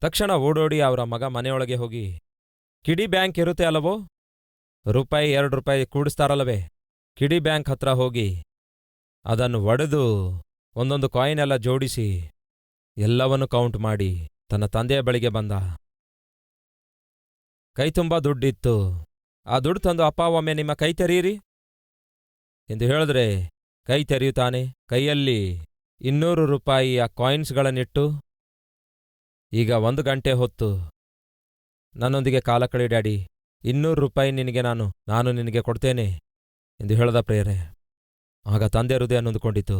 ತಕ್ಷಣ ಓಡೋಡಿ ಅವರ ಮಗ ಮನೆಯೊಳಗೆ ಹೋಗಿ ಕಿಡಿ ಬ್ಯಾಂಕ್ ಇರುತ್ತೆ ಅಲ್ಲವೋ? ರೂಪಾಯಿ ಎರಡು ರೂಪಾಯಿ ಕೂಡಿಸ್ತಾರಲ್ಲವೇ? ಕಿಡಿ ಬ್ಯಾಂಕ್ ಹತ್ರ ಹೋಗಿ ಅದನ್ನು ಒಡೆದು ಒಂದೊಂದು ಕಾಯಿನ್ ಎಲ್ಲ ಜೋಡಿಸಿ ಎಲ್ಲವನ್ನೂ ಕೌಂಟ್ ಮಾಡಿ ತನ್ನ ತಂದೆಯ ಬಳಿಗೆ ಬಂದ. ಕೈ ತುಂಬ ದುಡ್ಡಿತ್ತು. ಆ ದುಡ್ಡು ತಂದು ಅಪ್ಪ ಒಮ್ಮೆ ನಿಮ್ಮ ಕೈ ತೆರೀರಿ ಎಂದು ಹೇಳಿದ್ರೆ ಕೈ ತೆರೆಯುತ್ತಾನೆ. ಕೈಯಲ್ಲಿ ಇನ್ನೂರು ರೂಪಾಯಿಯ ಕಾಯಿನ್ಸ್ಗಳನ್ನಿಟ್ಟು ಈಗ ಒಂದು ಗಂಟೆ ಹೊತ್ತು ನನ್ನೊಂದಿಗೆ ಕಾಲ ಕಳಿ ಡ್ಯಾಡಿ ಇನ್ನೂರು ರೂಪಾಯಿ ನಿನಗೆ ನಾನು ನಾನು ನಿನಗೆ ಕೊಡ್ತೇನೆ ಎಂದು ಹೇಳದ ಪ್ರೇರೆ ಆಗ ತಂದೆ ಹೃದಯ ನೊಂದುಕೊಂಡಿತು.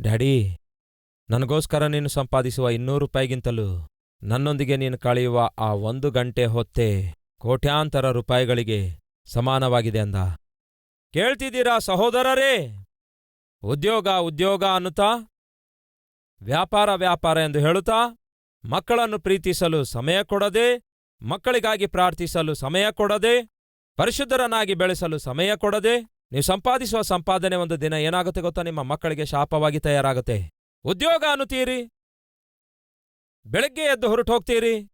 ಡ್ಯಾಡಿ, ನನಗೋಸ್ಕರ ನೀನು ಸಂಪಾದಿಸುವ ಇನ್ನೂರು ರೂಪಾಯಿಗಿಂತಲೂ ನನ್ನೊಂದಿಗೆ ನೀನು ಕಳೆಯುವ ಆ ಒಂದು ಗಂಟೆ ಹೊತ್ತೇ ಕೋಟ್ಯಾಂತರ ರೂಪಾಯಿಗಳಿಗೆ ಸಮಾನವಾಗಿದೆ ಅಂದ. ಕೇಳ್ತಿದ್ದೀರಾ ಸಹೋದರರೇ? ಉದ್ಯೋಗ ಉದ್ಯೋಗ ಅನ್ನುತ್ತಾ? ವ್ಯಾಪಾರ ವ್ಯಾಪಾರ ಎಂದು ಹೇಳುತ್ತಾ? ಮಕ್ಕಳನ್ನು ಪ್ರೀತಿಸಲು ಸಮಯ ಕೊಡದೆ ಮಕ್ಕಳಿಗಾಗಿ ಪ್ರಾರ್ಥಿಸಲು ಸಮಯ ಕೊಡದೆ, ಪರಿಶುದ್ಧರನ್ನಾಗಿ ಬೆಳೆಸಲು ಸಮಯ ಕೊಡದೆ, ನೀವು ಸಂಪಾದಿಸುವ ಸಂಪಾದನೆ ಒಂದು ದಿನ ಏನಾಗುತ್ತೆ ಗೊತ್ತಾ? ನಿಮ್ಮ ಮಕ್ಕಳಿಗೆ ಶಾಪವಾಗಿ ತಯಾರಾಗುತ್ತೆ. ಉದ್ಯೋಗ ಅನ್ನುತ್ತೀರಿ. ಬೆಳಗ್ಗೆ ಎದ್ದು ಹೊರಟು ಹೋಗ್ತೀರಿ.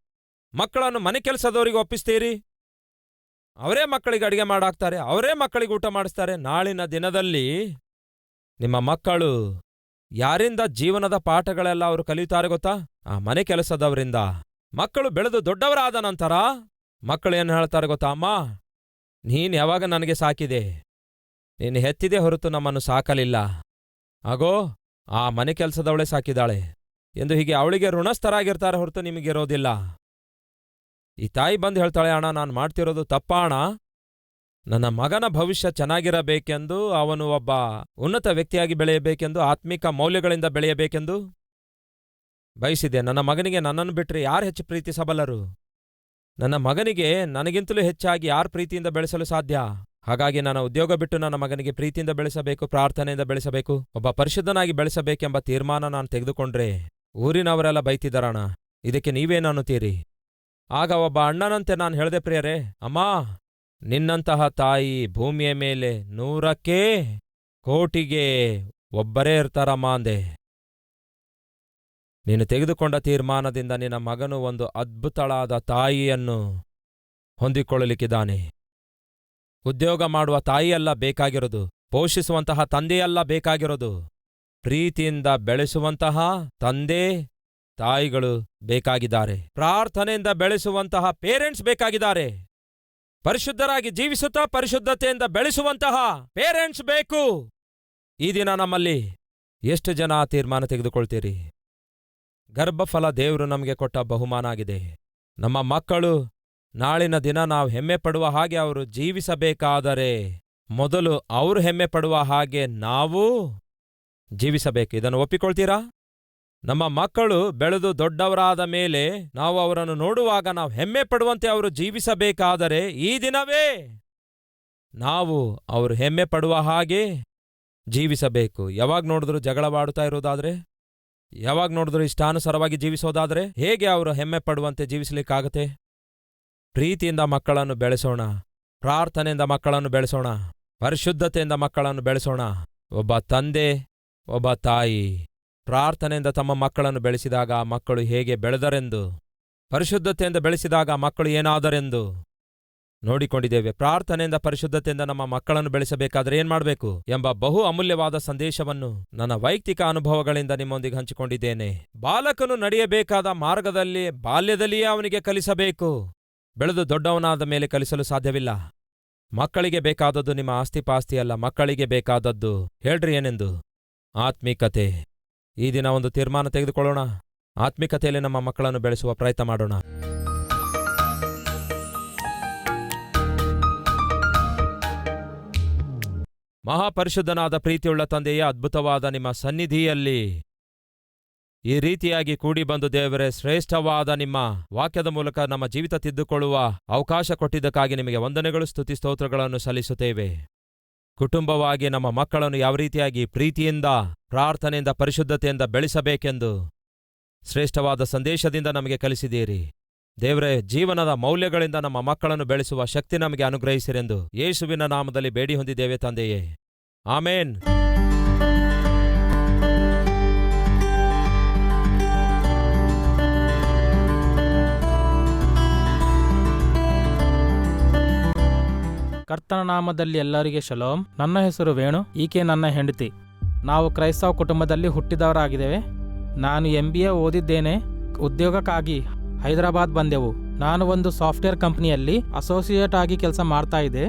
ಮಕ್ಕಳನ್ನು ಮನೆ ಕೆಲಸದವರಿಗೆ ಒಪ್ಪಿಸ್ತೀರಿ. ಅವರೇ ಮಕ್ಕಳಿಗೆ ಅಡಿಗೆ ಮಾಡಾಕ್ತಾರೆ, ಅವರೇ ಮಕ್ಕಳಿಗೆ ಊಟ ಮಾಡಿಸ್ತಾರೆ. ನಾಳಿನ ದಿನದಲ್ಲಿ ನಿಮ್ಮ ಮಕ್ಕಳು ಯಾರಿಂದ ಜೀವನದ ಪಾಠಗಳೆಲ್ಲ ಅವರು ಕಲಿಯುತ್ತಾರೆ ಗೊತ್ತಾ? ಆ ಮನೆ ಕೆಲಸದವರಿಂದ. ಮಕ್ಕಳು ಬೆಳೆದು ದೊಡ್ಡವರಾದ ನಂತರ ಮಕ್ಕಳು ಏನು ಹೇಳ್ತಾರೆ ಗೊತ್ತಾ ಅಮ್ಮ? ನೀನು ಯಾವಾಗ ನನಗೆ ಸಾಕಿದೆ? ನೀನು ಹೆತ್ತಿದೆ ಹೊರತು ನಮ್ಮನ್ನು ಸಾಕಲಿಲ್ಲ. ಆಗೋ ಆ ಮನೆ ಕೆಲಸದವಳೆ ಸಾಕಿದಾಳೆ ಎಂದು ಹೀಗೆ ಅವಳಿಗೆ ಋಣಸ್ಥರಾಗಿರ್ತಾರೆ ಹೊರತು ನಿಮಗಿರೋದಿಲ್ಲ ಈ ತಾಯಿ ಬಂದು ಹೇಳ್ತಾಳೆ, ಅಣ್ಣ, ನಾನು ಮಾಡ್ತಿರೋದು ತಪ್ಪ ನನ್ನ ಮಗನ ಭವಿಷ್ಯ ಚೆನ್ನಾಗಿರಬೇಕೆಂದು, ಅವನು ಒಬ್ಬ ಉನ್ನತ ವ್ಯಕ್ತಿಯಾಗಿ ಬೆಳೆಯಬೇಕೆಂದು, ಆತ್ಮಿಕ ಮೌಲ್ಯಗಳಿಂದ ಬೆಳೆಯಬೇಕೆಂದು ಬಯಸಿದೆ, ನನ್ನ ಮಗನಿಗೆ ನನ್ನನ್ನು ಬಿಟ್ಟರೆ ಯಾರು ಹೆಚ್ಚು ಪ್ರೀತಿಸಬಲ್ಲರು ನನ್ನ ಮಗನಿಗೆ ನನಗಿಂತಲೂ ಹೆಚ್ಚಾಗಿ ಯಾರು ಪ್ರೀತಿಯಿಂದ ಬೆಳೆಸಲು ಸಾಧ್ಯ? ಹಾಗಾಗಿ ನನ್ನ ಉದ್ಯೋಗ ಬಿಟ್ಟು ನನ್ನ ಮಗನಿಗೆ ಪ್ರೀತಿಯಿಂದ ಬೆಳೆಸಬೇಕು, ಪ್ರಾರ್ಥನೆಯಿಂದ ಬೆಳೆಸಬೇಕು, ಒಬ್ಬ ಪರಿಶುದ್ಧನಾಗಿ ಬೆಳೆಸಬೇಕೆಂಬ ತೀರ್ಮಾನ ನಾನು ತೆಗೆದುಕೊಂಡ್ರೆ ಊರಿನವರೆಲ್ಲ ಬೈತಿದ್ದಾರಣ ಇದಕ್ಕೆ ನೀವೇನನ್ನುತ್ತೀರಿ ಆಗ ಒಬ್ಬ ಅಣ್ಣನಂತೆ ನಾನು ಹೇಳದೆ, ಪ್ರಿಯರೇ, ಅಮ್ಮ, ನಿನ್ನಂತಹ ತಾಯಿ ಭೂಮಿಯ ಮೇಲೆ ನೂರಕ್ಕೆ ಕೋಟಿಗೆ ಒಬ್ಬರೇ ಇರ್ತಾರಮ್ಮ ಅಂದೆ. ನೀನು ತೆಗೆದುಕೊಂಡ ತೀರ್ಮಾನದಿಂದ ನಿನ್ನ ಮಗನು ಒಂದು ಅದ್ಭುತಳಾದ ತಾಯಿಯನ್ನು ಹೊಂದಿಕೊಳ್ಳಲಿಕ್ಕಿದ್ದಾನೆ. ಉದ್ಯೋಗ ಮಾಡುವ ತಾಯಿಯಲ್ಲ ಬೇಕಾಗಿರೋದು, ಪೋಷಿಸುವಂತಹ ತಂದೆಯಲ್ಲ ಬೇಕಾಗಿರೋದು, ಪ್ರೀತಿಯಿಂದ ಬೆಳೆಸುವಂತಹ ತಂದೆ ತಾಯಿಗಳು ಬೇಕಾಗಿದ್ದಾರೆ. ಪ್ರಾರ್ಥನೆಯಿಂದ ಬೆಳೆಸುವಂತಹ ಪೇರೆಂಟ್ಸ್ ಬೇಕಾಗಿದ್ದಾರೆ. ಪರಿಶುದ್ಧರಾಗಿ ಜೀವಿಸುತ್ತಾ ಪರಿಶುದ್ಧತೆಯಿಂದ ಬೆಳೆಸುವಂತಹ ಪೇರೆಂಟ್ಸ್ ಬೇಕು. ಈ ದಿನ ನಮ್ಮಲ್ಲಿ ಎಷ್ಟು ಜನ ತೀರ್ಮಾನ ತೆಗೆದುಕೊಳ್ತೀರಿ? ಗರ್ಭಫಲ ದೇವರು ನಮಗೆ ಕೊಟ್ಟ ಬಹುಮಾನ ಆಗಿದೆ ನಮ್ಮ ಮಕ್ಕಳು, ನಾಳಿನ ದಿನ ನಾವು ಹೆಮ್ಮೆ ಪಡುವ ಹಾಗೆ ಅವರು ಜೀವಿಸಬೇಕಾದರೆ ಮೊದಲು ಅವರು ಹೆಮ್ಮೆ ಪಡುವ ಹಾಗೆ ನಾವು ಜೀವಿಸಬೇಕು. ಇದನ್ನು ಒಪ್ಪಿಕೊಳ್ತೀರಾ? ನಮ್ಮ ಮಕ್ಕಳು ಬೆಳೆದು ದೊಡ್ಡವರಾದ ಮೇಲೆ ನಾವು ಅವರನ್ನು ನೋಡುವಾಗ ನಾವು ಹೆಮ್ಮೆ ಪಡುವಂತೆ ಅವರು ಜೀವಿಸಬೇಕಾದರೆ ಈ ದಿನವೇ ನಾವು ಅವರು ಹೆಮ್ಮೆ ಪಡುವ ಹಾಗೆ ಜೀವಿಸಬೇಕು. ಯಾವಾಗ ನೋಡಿದ್ರು ಜಗಳವಾಡುತ್ತಾ ಇರೋದಾದ್ರೆ ಯಾವಾಗ ನೋಡಿದ್ರೂ ಇಷ್ಟಾನುಸಾರವಾಗಿ ಜೀವಿಸೋದಾದ್ರೆ ಹೇಗೆ ಅವರು ಹೆಮ್ಮೆ ಪಡುವಂತೆ ಜೀವಿಸಲಿಕ್ಕಾಗತ್ತೆ? ಪ್ರೀತಿಯಿಂದ ಮಕ್ಕಳನ್ನು ಬೆಳೆಸೋಣ, ಪ್ರಾರ್ಥನೆಯಿಂದ ಮಕ್ಕಳನ್ನು ಬೆಳೆಸೋಣ, ಪರಿಶುದ್ಧತೆಯಿಂದ ಮಕ್ಕಳನ್ನು ಬೆಳೆಸೋಣ. ಒಬ್ಬ ತಂದೆ, ಒಬ್ಬ ತಾಯಿ ಪ್ರಾರ್ಥನೆಯಿಂದ ತಮ್ಮ ಮಕ್ಕಳನ್ನು ಬೆಳೆಸಿದಾಗ ಮಕ್ಕಳು ಹೇಗೆ ಬೆಳೆದರೆಂದು, ಪರಿಶುದ್ಧತೆಯಿಂದ ಬೆಳೆಸಿದಾಗ ಮಕ್ಕಳು ಏನಾದರೆಂದು ನೋಡಿಕೊಂಡಿದ್ದೇವೆ. ಪ್ರಾರ್ಥನೆಯಿಂದ ಪರಿಶುದ್ಧತೆಯಿಂದ ನಮ್ಮ ಮಕ್ಕಳನ್ನು ಬೆಳೆಸಬೇಕಾದ್ರೆ ಏನ್ ಮಾಡಬೇಕು? ಎಂಬ ಬಹು ಅಮೂಲ್ಯವಾದ ಸಂದೇಶವನ್ನು ನನ್ನ ವೈಯಕ್ತಿಕ ಅನುಭವಗಳಿಂದ ನಿಮ್ಮೊಂದಿಗೆ ಹಂಚಿಕೊಂಡಿದ್ದೇನೆ. ಬಾಲಕನು ನಡೆಯಬೇಕಾದ ಮಾರ್ಗದಲ್ಲಿ, ಬಾಲ್ಯದಲ್ಲಿಯೇ ಅವನಿಗೆ ಕಲಿಸಬೇಕು. ಬೆಳೆದು ದೊಡ್ಡವನಾದ ಮೇಲೆ ಕಲಿಸಲು ಸಾಧ್ಯವಿಲ್ಲ. ಮಕ್ಕಳಿಗೆ ಬೇಕಾದದ್ದು ನಿಮ್ಮ ಆಸ್ತಿಪಾಸ್ತಿ ಅಲ್ಲ, ಮಕ್ಕಳಿಗೆ ಬೇಕಾದದ್ದು. ಹೇಳ್ರಿ ಏನೆಂದು? ಆತ್ಮಿಕತೆ. ಈ ದಿನ ಒಂದು ತೀರ್ಮಾನ ತೆಗೆದುಕೊಳ್ಳೋಣ. ಆತ್ಮಿಕತೆಯಲ್ಲಿ ನಮ್ಮ ಮಕ್ಕಳನ್ನು ಬೆಳೆಸುವ ಪ್ರಯತ್ನ ಮಾಡೋಣ. ಮಹಾಪರಿಶುದ್ಧನಾದ ಪ್ರೀತಿಯುಳ್ಳ ತಂದೆಯ, ಅದ್ಭುತವಾದ ನಿಮ್ಮ ಸನ್ನಿಧಿಯಲ್ಲಿ ಈ ರೀತಿಯಾಗಿ ಕೂಡಿ ಬಂದು ದೇವರೇ, ಶ್ರೇಷ್ಠವಾದ ನಿಮ್ಮ ವಾಕ್ಯದ ಮೂಲಕ ನಮ್ಮ ಜೀವಿತ ತಿದ್ದುಕೊಳ್ಳುವ ಅವಕಾಶ ಕೊಟ್ಟಿದ್ದಕ್ಕಾಗಿ ನಿಮಗೆ ವಂದನೆಗಳು, ಸ್ತುತಿ, ಸ್ತೋತ್ರಗಳನ್ನು ಸಲ್ಲಿಸುತ್ತೇವೆ. ಕುಟುಂಬವಾಗಿ ನಮ್ಮ ಮಕ್ಕಳನ್ನು ಯಾವ ರೀತಿಯಾಗಿ ಪ್ರೀತಿಯಿಂದ, ಪ್ರಾರ್ಥನೆಯಿಂದ, ಪರಿಶುದ್ಧತೆಯಿಂದ ಬೆಳೆಸಬೇಕೆಂದು ಶ್ರೇಷ್ಠವಾದ ಸಂದೇಶದಿಂದ ನಮಗೆ ಕಲಿಸಿದ್ದೀರಿ. ದೇವರೇ, ಜೀವನದ ಮೌಲ್ಯಗಳಿಂದ ನಮ್ಮ ಮಕ್ಕಳನ್ನು ಬೆಳೆಸುವ ಶಕ್ತಿ ನಮಗೆ ಅನುಗ್ರಹಿಸಿರೆಂದು ಯೇಸುವಿನ ನಾಮದಲ್ಲಿ ಬೇಡಿ ಹೊಂದಿದ್ದೇವೆ ತಂದೆಯೇ. ಆಮೇನ್. ಕರ್ತನ ನಾಮದಲ್ಲಿ ಎಲ್ಲರಿಗೆ ಶಲೋಮ್. ನನ್ನ ಹೆಸರು ವೇಣು, ಈಕೆ ನನ್ನ ಹೆಂಡತಿ. ನಾವು ಕ್ರೈಸ್ತವ ಕುಟುಂಬದಲ್ಲಿ ಹುಟ್ಟಿದವರಾಗಿದ್ದೇವೆ. ನಾನು ಎಂ ಬಿ ಎ ಓದಿದ್ದೇನೆ, ಉದ್ಯೋಗಕ್ಕಾಗಿ ಹೈದರಾಬಾದ್ ಬಂದೆವು. ನಾನು ಒಂದು ಸಾಫ್ಟ್ವೇರ್ ಕಂಪ್ನಿಯಲ್ಲಿ ಅಸೋಸಿಯೇಟ್ ಆಗಿ ಕೆಲಸ ಮಾಡ್ತಾ ಇದ್ದೆ.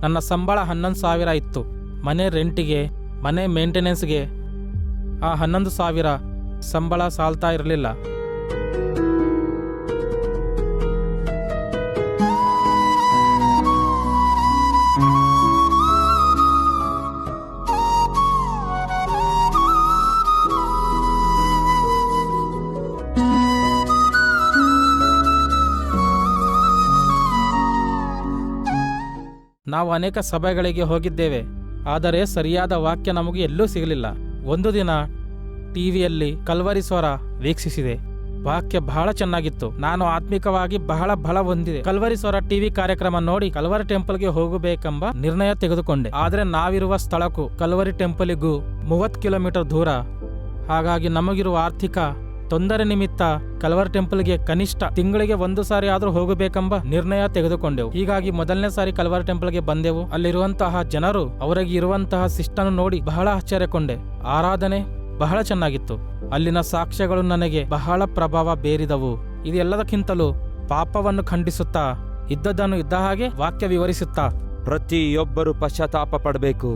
ನನ್ನ ಸಂಬಳ ಹನ್ನೊಂದು ಸಾವಿರ ಇತ್ತು. ಮನೆ ರೆಂಟಿಗೆ ಮನೆ ಮೇಂಟೆನೆನ್ಸ್ಗೆ ಆ ಹನ್ನೊಂದು ಸಾವಿರ ಸಂಬಳ ಸಾಲ್ತಾ ಇರಲಿಲ್ಲ. ನಾವು ಅನೇಕ ಸಭೆಗಳಿಗೆ ಹೋಗಿದ್ದೇವೆ. ಆದರೆ ಸರಿಯಾದ ವಾಕ್ಯ ನಮಗೆ ಎಲ್ಲೂ ಸಿಗಲಿಲ್ಲ. ಒಂದು ದಿನ ಟಿವಿಯಲ್ಲಿ ಕಲ್ವರಿ ಸ್ವರ ವೀಕ್ಷಿಸಿದೆ. ವಾಕ್ಯ ಬಹಳ ಚೆನ್ನಾಗಿತ್ತು. ನಾನು ಆತ್ಮಿಕವಾಗಿ ಬಹಳ ಬಲ ಹೊಂದಿದೆ. ಕಲ್ವರಿ ಸ್ವರ ಟಿವಿ ಕಾರ್ಯಕ್ರಮ ನೋಡಿ ಕಲ್ವರಿ ಟೆಂಪಲ್ಗೆ ಹೋಗಬೇಕೆಂಬ ನಿರ್ಣಯ ತೆಗೆದುಕೊಂಡೆ. ಆದರೆ ನಾವಿರುವ ಸ್ಥಳಕ್ಕೂ ಕಲ್ವರಿ ಟೆಂಪಲಿಗೂ ಮೂವತ್ತು ಕಿಲೋಮೀಟರ್ ದೂರ. ಹಾಗಾಗಿ ನಮಗಿರುವ ಆರ್ಥಿಕ ತೊಂದರೆ ನಿಮಿತ್ತ ಕಲ್ವರ್ ಟೆಂಪಲ್ಗೆ ಕನಿಷ್ಠ ತಿಂಗಳಿಗೆ ಒಂದು ಸಾರಿ ಆದ್ರೂ ಹೋಗಬೇಕೆಂಬ ನಿರ್ಣಯ ತೆಗೆದುಕೊಂಡೆವು. ಹೀಗಾಗಿ ಮೊದಲನೇ ಸಾರಿ ಕಲ್ವರ್ ಟೆಂಪಲ್ಗೆ ಬಂದೆವು. ಅಲ್ಲಿರುವಂತಹ ಜನರು ಅವರಿಗೆ ಇರುವಂತಹ ಶಿಷ್ಟನ್ನು ನೋಡಿ ಬಹಳ ಆಶ್ಚರ್ಯಕೊಂಡೆ. ಆರಾಧನೆ ಬಹಳ ಚೆನ್ನಾಗಿತ್ತು. ಅಲ್ಲಿನ ಸಾಕ್ಷ್ಯಗಳು ನನಗೆ ಬಹಳ ಪ್ರಭಾವ ಬೇರಿದವು. ಇದೆಲ್ಲದಕ್ಕಿಂತಲೂ ಪಾಪವನ್ನು ಖಂಡಿಸುತ್ತಾ, ಇದ್ದದ್ದನ್ನು ಇದ್ದ ಹಾಗೆ ವಾಕ್ಯ ವಿವರಿಸುತ್ತಾ. ಪ್ರತಿಯೊಬ್ಬರು ಪಶ್ಚಾತ್ತಾಪ ಪಡಬೇಕು.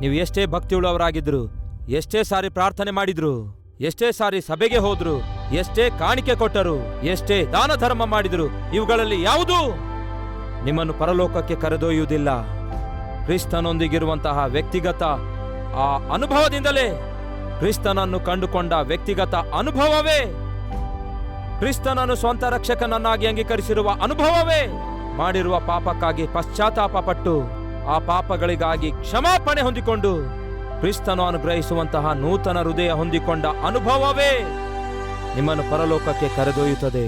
ನೀವು ಎಷ್ಟೇ ಭಕ್ತಿಯುಳ್ಳವರಾಗಿದ್ರು ಎಷ್ಟೇ ಸಾರಿ ಪ್ರಾರ್ಥನೆ ಮಾಡಿದ್ರು. ಎಷ್ಟೇ ಸಾರಿ ಸಭೆಗೆ ಹೋದ್ರು, ಎಷ್ಟೇ ಕಾಣಿಕೆ ಕೊಟ್ಟರು, ಎಷ್ಟೇ ದಾನ ಧರ್ಮ ಮಾಡಿದ್ರು, ಇವುಗಳಲ್ಲಿ ಯಾವುದು? ನಿಮ್ಮನ್ನು ಪರಲೋಕಕ್ಕೆ ಕರೆದೊಯ್ಯುವುದಿಲ್ಲ. ಕ್ರಿಸ್ತನೊಂದಿಗಿರುವಂತಹ ವ್ಯಕ್ತಿಗತ ಆ ಅನುಭವದಿಂದಲೇ ಕ್ರಿಸ್ತನನ್ನು ಕಂಡುಕೊಂಡ ವ್ಯಕ್ತಿಗತ ಅನುಭವವೇ? ಕ್ರಿಸ್ತನನ್ನು ಸ್ವಂತ ರಕ್ಷಕನನ್ನಾಗಿ ಅಂಗೀಕರಿಸಿರುವ ಅನುಭವವೇ? ಮಾಡಿರುವ ಪಾಪಕ್ಕಾಗಿ ಪಶ್ಚಾತ್ತಾಪ ಪಟ್ಟು ಆ ಪಾಪಗಳಿಗಾಗಿ ಕ್ಷಮಾಪಣೆ ಹೊಂದಿಕೊಂಡು ಕ್ರಿಸ್ತನು ಅನುಗ್ರಹಿಸುವಂತಹ ನೂತನ ಹೃದಯ ಹೊಂದಿಕೊಂಡ ಅನುಭವವೇ ನಿಮ್ಮನ್ನು ಪರಲೋಕಕ್ಕೆ ಕರೆದೊಯ್ಯುತ್ತದೆ.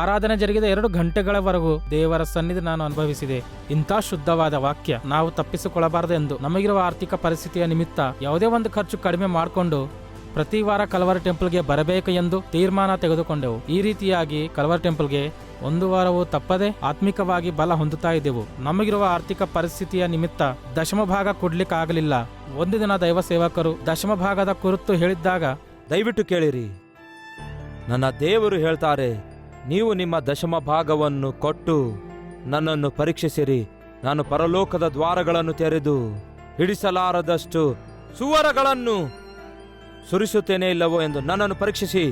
ಆರಾಧನೆ ಜರುಗಿದ ಎರಡು ಗಂಟೆಗಳವರೆಗೂ ದೇವರ ಸನ್ನಿಧಿ ನಾನು ಅನುಭವಿಸಿದೆ. ಇಂಥ ಶುದ್ಧವಾದ ವಾಕ್ಯ ನಾವು ತಪ್ಪಿಸಿಕೊಳ್ಳಬಾರದೆಂದು ನಮಗಿರುವ ಆರ್ಥಿಕ ಪರಿಸ್ಥಿತಿಯ ನಿಮಿತ್ತ ಯಾವುದೇ ಒಂದು ಖರ್ಚು ಕಡಿಮೆ ಮಾಡಿಕೊಂಡು ಪ್ರತಿ ವಾರ ಕಲವರ ಟೆಂಪಲ್ಗೆ ಬರಬೇಕು ಎಂದು ತೀರ್ಮಾನ ತೆಗೆದುಕೊಂಡೆವು. ಈ ರೀತಿಯಾಗಿ ಕಲವರ ಟೆಂಪಲ್ಗೆ ಒಂದು ವಾರವೂ ತಪ್ಪದೆ ಆತ್ಮಿಕವಾಗಿ ಬಲ ಹೊಂದುತ್ತಾ ಇದ್ದೆವು. ನಮಗಿರುವ ಆರ್ಥಿಕ ಪರಿಸ್ಥಿತಿಯ ನಿಮಿತ್ತ ದಶಮ ಭಾಗ ಕೊಡ್ಲಿಕ್ಕಾಗಲಿಲ್ಲ. ಒಂದು ದಿನ ದೈವ ಸೇವಕರು ದಶಮ ಭಾಗದ ಕುರಿತು ಹೇಳಿದ್ದಾಗ, ದಯವಿಟ್ಟು ಕೇಳಿರಿ. ನನ್ನ ದೇವರು ಹೇಳ್ತಾರೆ, ನೀವು ನಿಮ್ಮ ದಶಮ ಭಾಗವನ್ನು ಕೊಟ್ಟು ನನ್ನನ್ನು ಪರೀಕ್ಷಿಸಿರಿ. ನಾನು ಪರಲೋಕದ ದ್ವಾರಗಳನ್ನು ತೆರೆದು ಹಿಡಿಸಲಾರದಷ್ಟು ಸುವರಗಳನ್ನು ಸುರಿಸುತ್ತೇನೆ ಇಲ್ಲವೋ ಎಂದು ನನ್ನನ್ನು ಪರೀಕ್ಷಿಸಿ.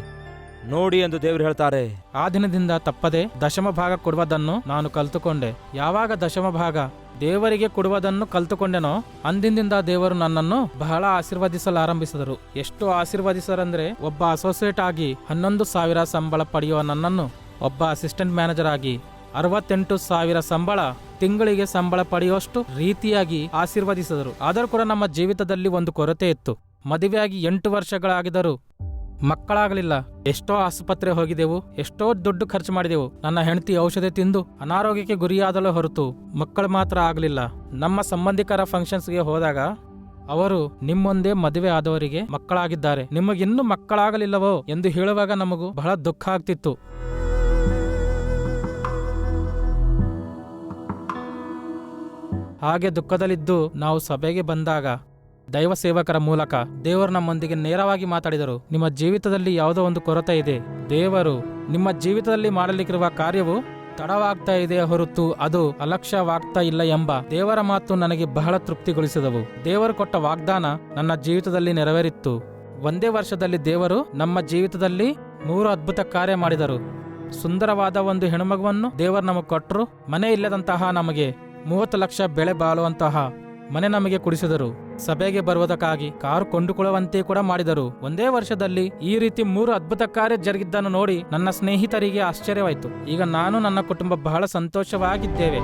ನೋಡಿ ಎಂದು ದೇವರು ಹೇಳ್ತಾರೆ. ಆ ದಿನದಿಂದ ತಪ್ಪದೆ ದಶಮ ಭಾಗ ಕೊಡುವುದನ್ನು ನಾನು ಕಲ್ತುಕೊಂಡೆ. ಯಾವಾಗ ದಶಮ ಭಾಗ ದೇವರಿಗೆ ಕೊಡುವುದನ್ನು ಕಲ್ತುಕೊಂಡೆನೋ ಅಂದಿನಿಂದ ದೇವರು ನನ್ನನ್ನು ಬಹಳ ಆಶೀರ್ವದಿಸಲಾರಂಭಿಸಿದರು. ಎಷ್ಟು ಆಶೀರ್ವದಿಸರಂದ್ರೆ ಒಬ್ಬ ಅಸೋಸಿಯೇಟ್ ಆಗಿ ಹನ್ನೊಂದು ಸಾವಿರ ಸಂಬಳ ಪಡೆಯುವ ನನ್ನನ್ನು ಒಬ್ಬ ಅಸಿಸ್ಟೆಂಟ್ ಮ್ಯಾನೇಜರ್ ಆಗಿ ಅರವತ್ತೆಂಟು ಸಾವಿರ ಸಂಬಳ ತಿಂಗಳಿಗೆ ಸಂಬಳ ಪಡೆಯುವಷ್ಟು ರೀತಿಯಾಗಿ ಆಶೀರ್ವದಿಸಿದರು. ಆದರೂ ಕೂಡ ನಮ್ಮ ಜೀವಿತದಲ್ಲಿ ಒಂದು ಕೊರತೆ ಇತ್ತು. ಮದುವೆಯಾಗಿ ಎಂಟು ವರ್ಷಗಳಾಗಿದ್ದರು ಮಕ್ಕಳಾಗಲಿಲ್ಲ. ಎಷ್ಟೋ ಆಸ್ಪತ್ರೆ ಹೋಗಿದೆವು, ಎಷ್ಟೋ ದುಡ್ಡು ಖರ್ಚು ಮಾಡಿದೆವು. ನನ್ನ ಹೆಂಡತಿ ಔಷಧಿ ತಿಂದು ಅನಾರೋಗ್ಯಕ್ಕೆ ಗುರಿಯಾದಲು ಹೊರತು ಮಕ್ಕಳು ಮಾತ್ರ ಆಗಲಿಲ್ಲ. ನಮ್ಮ ಸಂಬಂಧಿಕರ ಫಂಕ್ಷನ್ಸ್ಗೆ ಹೋದಾಗ ಅವರು ನಿಮ್ಮೊಂದೇ ಮದುವೆ ಆದವರಿಗೆ ಮಕ್ಕಳಾಗಿದ್ದಾರೆ. ನಿಮಗಿನ್ನೂ ಮಕ್ಕಳಾಗಲಿಲ್ಲವೋ ಎಂದು ಹೇಳುವಾಗ ನಮಗೂ ಬಹಳ ದುಃಖ ಆಗ್ತಿತ್ತು. ಹಾಗೆ ದುಃಖದಲ್ಲಿದ್ದು ನಾವು ಸಭೆಗೆ ಬಂದಾಗ ದೈವ ಸೇವಕರ ಮೂಲಕ ದೇವರು ನಮ್ಮೊಂದಿಗೆ ನೇರವಾಗಿ ಮಾತಾಡಿದರು. ನಿಮ್ಮ ಜೀವಿತದಲ್ಲಿ ಯಾವುದೋ ಒಂದು ಕೊರತೆ ಇದೆ. ದೇವರು, ನಿಮ್ಮ ಜೀವಿತದಲ್ಲಿ ಮಾಡಲಿಕ್ಕಿರುವ ಕಾರ್ಯವು ತಡವಾಗ್ತಾ ಇದೆ ಹೊರತು ಅದು ಅಲಕ್ಷ್ಯವಾಗ್ತಾ ಇಲ್ಲ ಎಂಬ ದೇವರ ಮಾತು ನನಗೆ ಬಹಳ ತೃಪ್ತಿಗೊಳಿಸಿದವು. ದೇವರು ಕೊಟ್ಟ ವಾಗ್ದಾನ ನನ್ನ ಜೀವಿತದಲ್ಲಿ ನೆರವೇರಿತ್ತು. ಒಂದೇ ವರ್ಷದಲ್ಲಿ ದೇವರು ನಮ್ಮ ಜೀವಿತದಲ್ಲಿ ಮೂರು ಅದ್ಭುತ ಕಾರ್ಯ ಮಾಡಿದರು. ಸುಂದರವಾದ ಒಂದು ಹೆಣ್ಮಗುವನ್ನು ದೇವರು ನಮಗೆ ಕೊಟ್ಟರು. ಮನೆ ಇಲ್ಲದಂತಹ ನಮಗೆ ಮೂವತ್ತು ಲಕ್ಷ ಬೆಳೆ ಬಾಳುವಂತಹ ಮನೆ ನಮಗೆ ಕುಡಿಸಿದರು. ಸಭೆಗೆ ಬರುವುದಕ್ಕಾಗಿ ಕಾರು ಕೊಂಡುಕೊಳ್ಳುವಂತೆ ಕೂಡ ಮಾಡಿದರು. ಒಂದೇ ವರ್ಷದಲ್ಲಿ ಈ ರೀತಿ ಮೂರು ಅದ್ಭುತ ಕಾರ್ಯ ಜರುಗಿದ್ದನ್ನು ನೋಡಿ ನನ್ನ ಸ್ನೇಹಿತರಿಗೆ ಆಶ್ಚರ್ಯವಾಯಿತು. ಈಗ ನಾನು ನನ್ನ ಕುಟುಂಬ ಬಹಳ ಸಂತೋಷವಾಗಿದ್ದೇವೆ.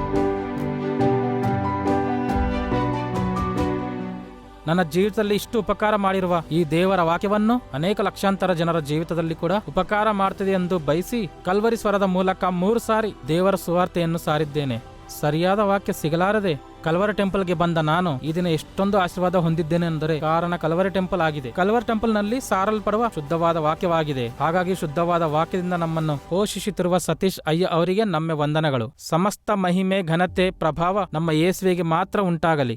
ನನ್ನ ಜೀವಿತದಲ್ಲಿ ಇಷ್ಟು ಉಪಕಾರ ಮಾಡಿರುವ ಈ ದೇವರ ವಾಕ್ಯವನ್ನು ಅನೇಕ ಲಕ್ಷಾಂತರ ಜನರ ಜೀವಿತದಲ್ಲಿ ಕೂಡ ಉಪಕಾರ ಮಾಡ್ತಿದೆ ಎಂದು ಬಯಸಿ ಕಲ್ವರಿ ಸ್ವರದ ಮೂಲಕ ಮೂರು ಸಾರಿ ದೇವರ ಸುವಾರ್ತೆಯನ್ನು ಸಾರಿದ್ದೇನೆ. ಸರಿಯಾದ ವಾಕ್ಯ ಸಿಗಲಾರದೆ ಕಲ್ವರ ಟೆಂಪಲ್ಗೆ ಬಂದ ನಾನು ಈ ದಿನ ಎಷ್ಟೊಂದು ಆಶೀರ್ವಾದ ಹೊಂದಿದ್ದೇನೆ ಅಂದರೆ ಕಾರಣ ಕಲ್ವರಿ ಟೆಂಪಲ್ ಆಗಿದೆ. ಕಲ್ವರ್ ಟೆಂಪಲ್ನಲ್ಲಿ ಸಾರಲ್ಪಡುವ ಶುದ್ಧವಾದ ವಾಕ್ಯವಾಗಿದೆ. ಹಾಗಾಗಿ ಶುದ್ಧವಾದ ವಾಕ್ಯದಿಂದ ನಮ್ಮನ್ನು ಪೋಷಿಸುತ್ತಿರುವ ಸತೀಶ್ ಅಯ್ಯ ಅವರಿಗೆ ನಮ್ಮ ವಂದನಗಳು. ಸಮಸ್ತ ಮಹಿಮೆ ಘನತೆ ಪ್ರಭಾವ ನಮ್ಮ ಯೇಸುವಿಗೆ ಮಾತ್ರ ಉಂಟಾಗಲಿ.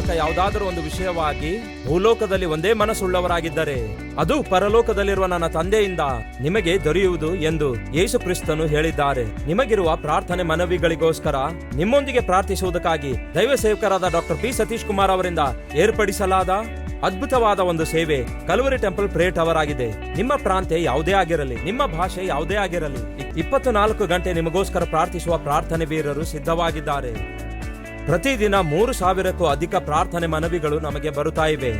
ಬೇಡಿಕೊಳ್ಳತಕ್ಕ ಯಾವುದಾದರೂ ಒಂದು ವಿಷಯವಾಗಿ ಭೂಲೋಕದಲ್ಲಿ ಒಂದೇ ಮನಸ್ಸುಳ್ಳವರಾಗಿದ್ದರೆ, ಅದು ಪರಲೋಕದಲ್ಲಿರುವ ನನ್ನ ತಂದೆಯಿಂದ ನಿಮಗೆ ದೊರೆಯುವುದು ಎಂದು ಯೇಸು ಕ್ರಿಸ್ತನು ಹೇಳಿದ್ದಾರೆ. ನಿಮಗಿರುವ ಪ್ರಾರ್ಥನೆ ಮನವಿಗಳಿಗೋಸ್ಕರ ನಿಮ್ಮೊಂದಿಗೆ ಪ್ರಾರ್ಥಿಸುವುದಕ್ಕಾಗಿ ದೈವ ಸೇವಕರಾದ ಡಾಕ್ಟರ್ ಪಿ ಸತೀಶ್ ಕುಮಾರ್ ಅವರಿಂದ ಏರ್ಪಡಿಸಲಾದ ಅದ್ಭುತವಾದ ಒಂದು ಸೇವೆ ಕಲ್ವರಿ ಟೆಂಪಲ್ ಪ್ರೇಟ್ ಅವರ್ ಆಗಿದೆ ನಿಮ್ಮ ಪ್ರಾಂತ್ಯ ಯಾವುದೇ ಆಗಿರಲಿ, ನಿಮ್ಮ ಭಾಷೆ ಯಾವುದೇ ಆಗಿರಲಿ, ಇಪ್ಪತ್ತು ನಾಲ್ಕು ಗಂಟೆ ನಿಮಗೋಸ್ಕರ ಪ್ರಾರ್ಥಿಸುವ ಪ್ರಾರ್ಥನೆ ವೀರರು ಸಿದ್ಧವಾಗಿದ್ದಾರೆ. ಪ್ರತಿದಿನ ಮೂರು ಸಾವಿರಕ್ಕೂ ಅಧಿಕ ಪ್ರಾರ್ಥನೆ ಮನವಿಗಳು ನಮಗೆ ಬರುತ್ತಾ ಇವೆ.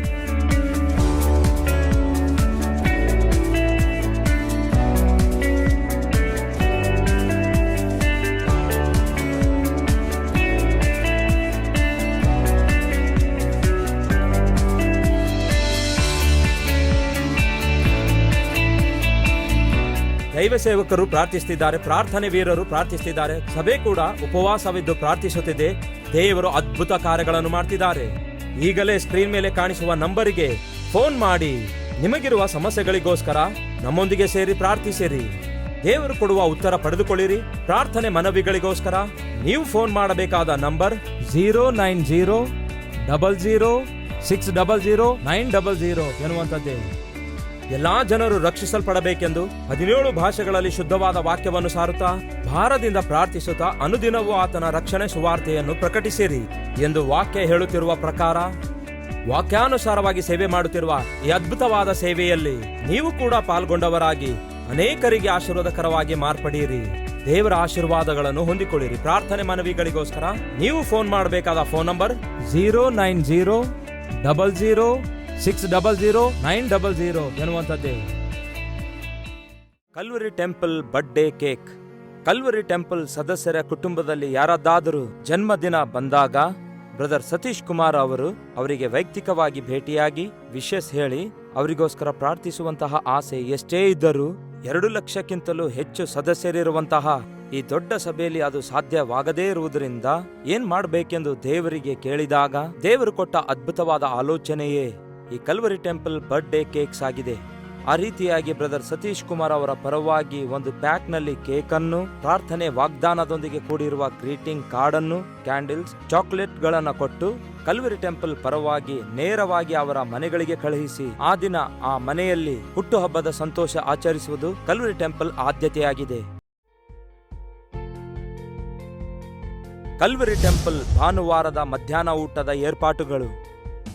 ದೈವ ಸೇವಕರು ಪ್ರಾರ್ಥಿಸುತ್ತಿದ್ದಾರೆ, ಪ್ರಾರ್ಥನೆ ವೀರರು ಪ್ರಾರ್ಥಿಸುತ್ತಿದ್ದಾರೆ, ಸಭೆ ಕೂಡ ಉಪವಾಸವಿದ್ದು ಪ್ರಾರ್ಥಿಸುತ್ತಿದೆ. ದೇವರು ಅದ್ಭುತ ಕಾರ್ಯಗಳನ್ನು ಮಾಡ್ತಿದ್ದಾರೆ. ಈಗಲೇ ಸ್ಕ್ರೀನ್ ಮೇಲೆ ಕಾಣಿಸುವ ನಂಬರಿಗೆ ಫೋನ್ ಮಾಡಿ. ನಿಮಗಿರುವ ಸಮಸ್ಯೆಗಳಿಗೋಸ್ಕರ ನಮ್ಮೊಂದಿಗೆ ಸೇರಿ ಪ್ರಾರ್ಥಿಸಿರಿ. ದೇವರು ಕೊಡುವ ಉತ್ತರ ಪಡೆದುಕೊಳ್ಳಿರಿ. ಪ್ರಾರ್ಥನೆ ಮನವಿಗಳಿಗೋಸ್ಕರ ನೀವು ಫೋನ್ ಮಾಡಬೇಕಾದ number zero nine zero double zero six double zero nine double zero ಎನ್ನುವಂಥದ್ದೇ. ಎಲ್ಲಾ ಜನರು ರಕ್ಷಿಸಲ್ಪಡಬೇಕೆಂದು ಹದಿನೇಳು ಭಾಷೆಗಳಲ್ಲಿ ಶುದ್ಧವಾದ ವಾಕ್ಯವನ್ನು ಸಾರುತ್ತಾ ಭಾರದಿಂದ ಪ್ರಾರ್ಥಿಸುತ್ತಾ ಅನುದಿನವೂ ಆತನ ರಕ್ಷಣೆ ಸುವಾರ್ತೆಯನ್ನು ಪ್ರಕಟಿಸಿರಿ ಎಂದು ವಾಕ್ಯ ಹೇಳುತ್ತಿರುವ ಪ್ರಕಾರ, ವಾಕ್ಯಾನುಸಾರವಾಗಿ ಸೇವೆ ಮಾಡುತ್ತಿರುವ ಈ ಅದ್ಭುತವಾದ ಸೇವೆಯಲ್ಲಿ ನೀವು ಕೂಡ ಪಾಲ್ಗೊಂಡವರಾಗಿ ಅನೇಕರಿಗೆ ಆಶೀರ್ವಾದಕರವಾಗಿ ಮಾರ್ಪಡಿರಿ. ದೇವರ ಆಶೀರ್ವಾದಗಳನ್ನು ಹೊಂದಿಕೊಳ್ಳಿರಿ. ಪ್ರಾರ್ಥನೆ ಮನವಿಗಳಿಗೋಸ್ಕರ ನೀವು ಫೋನ್ ಮಾಡಬೇಕಾದ phone number zero nine zero double zero six double zero nine double zero ಎನ್ನುವಂಥದ್ದೇ. Calvary temple birthday cake. Calvary temple ಸದಸ್ಯರ ಕುಟುಂಬದಲ್ಲಿ ಯಾರದ್ದಾದರೂ ಜನ್ಮದಿನ ಬಂದಾಗ, ಬ್ರದರ್ ಸತೀಶ್ ಕುಮಾರ್ ಅವರು ಅವರಿಗೆ ವೈಯಕ್ತಿಕವಾಗಿ ಭೇಟಿಯಾಗಿ ವಿಶೇಷ ಹೇಳಿ ಅವರಿಗೋಸ್ಕರ ಪ್ರಾರ್ಥಿಸುವಂತಹ ಆಸೆ ಎಷ್ಟೇ ಇದ್ದರೂ ಎರಡು ಲಕ್ಷಕ್ಕಿಂತಲೂ ಹೆಚ್ಚು ಸದಸ್ಯರಿರುವಂತಹ ಈ ದೊಡ್ಡ ಸಭೆಯಲ್ಲಿ ಅದು ಸಾಧ್ಯವಾಗದೇ ಇರುವುದರಿಂದ ಏನ್ ಮಾಡಬೇಕೆಂದು ದೇವರಿಗೆ ಕೇಳಿದಾಗ ದೇವರು ಕೊಟ್ಟ ಅದ್ಭುತವಾದ ಆಲೋಚನೆಯೇ ಈ ಕಲ್ವರಿ ಟೆಂಪಲ್ ಬರ್ಡೇ ಕೇಕ್ಸ್ ಆಗಿದೆ. ಆ ರೀತಿಯಾಗಿ ಬ್ರದರ್ ಸತೀಶ್ ಕುಮಾರ್ ಅವರ ಪರವಾಗಿ ಒಂದು ಪ್ಯಾಕ್ನಲ್ಲಿ ಕೇಕ್ ಅನ್ನು ಪ್ರಾರ್ಥನೆ ವಾಗ್ದಾನದೊಂದಿಗೆ ಕೂಡಿರುವ ಗ್ರೀಟಿಂಗ್ ಕಾರ್ಡನ್ನು, ಕ್ಯಾಂಡಲ್ಸ್, ಚಾಕ್ಲೇಟ್ಗಳನ್ನು ಕೊಟ್ಟು ಕಲ್ವರಿ ಟೆಂಪಲ್ ಪರವಾಗಿ ನೇರವಾಗಿ ಅವರ ಮನೆಗಳಿಗೆ ಕಳುಹಿಸಿ, ಆ ದಿನ ಆ ಮನೆಯಲ್ಲಿ ಹುಟ್ಟುಹಬ್ಬದ ಸಂತೋಷ ಆಚರಿಸುವುದು ಕಲ್ವರಿ ಟೆಂಪಲ್ ಆದ್ಯತೆಯಾಗಿದೆ. ಕಲ್ವರಿ ಟೆಂಪಲ್ ಭಾನುವಾರದ ಮಧ್ಯಾಹ್ನ ಊಟದ ಏರ್ಪಾಟುಗಳು.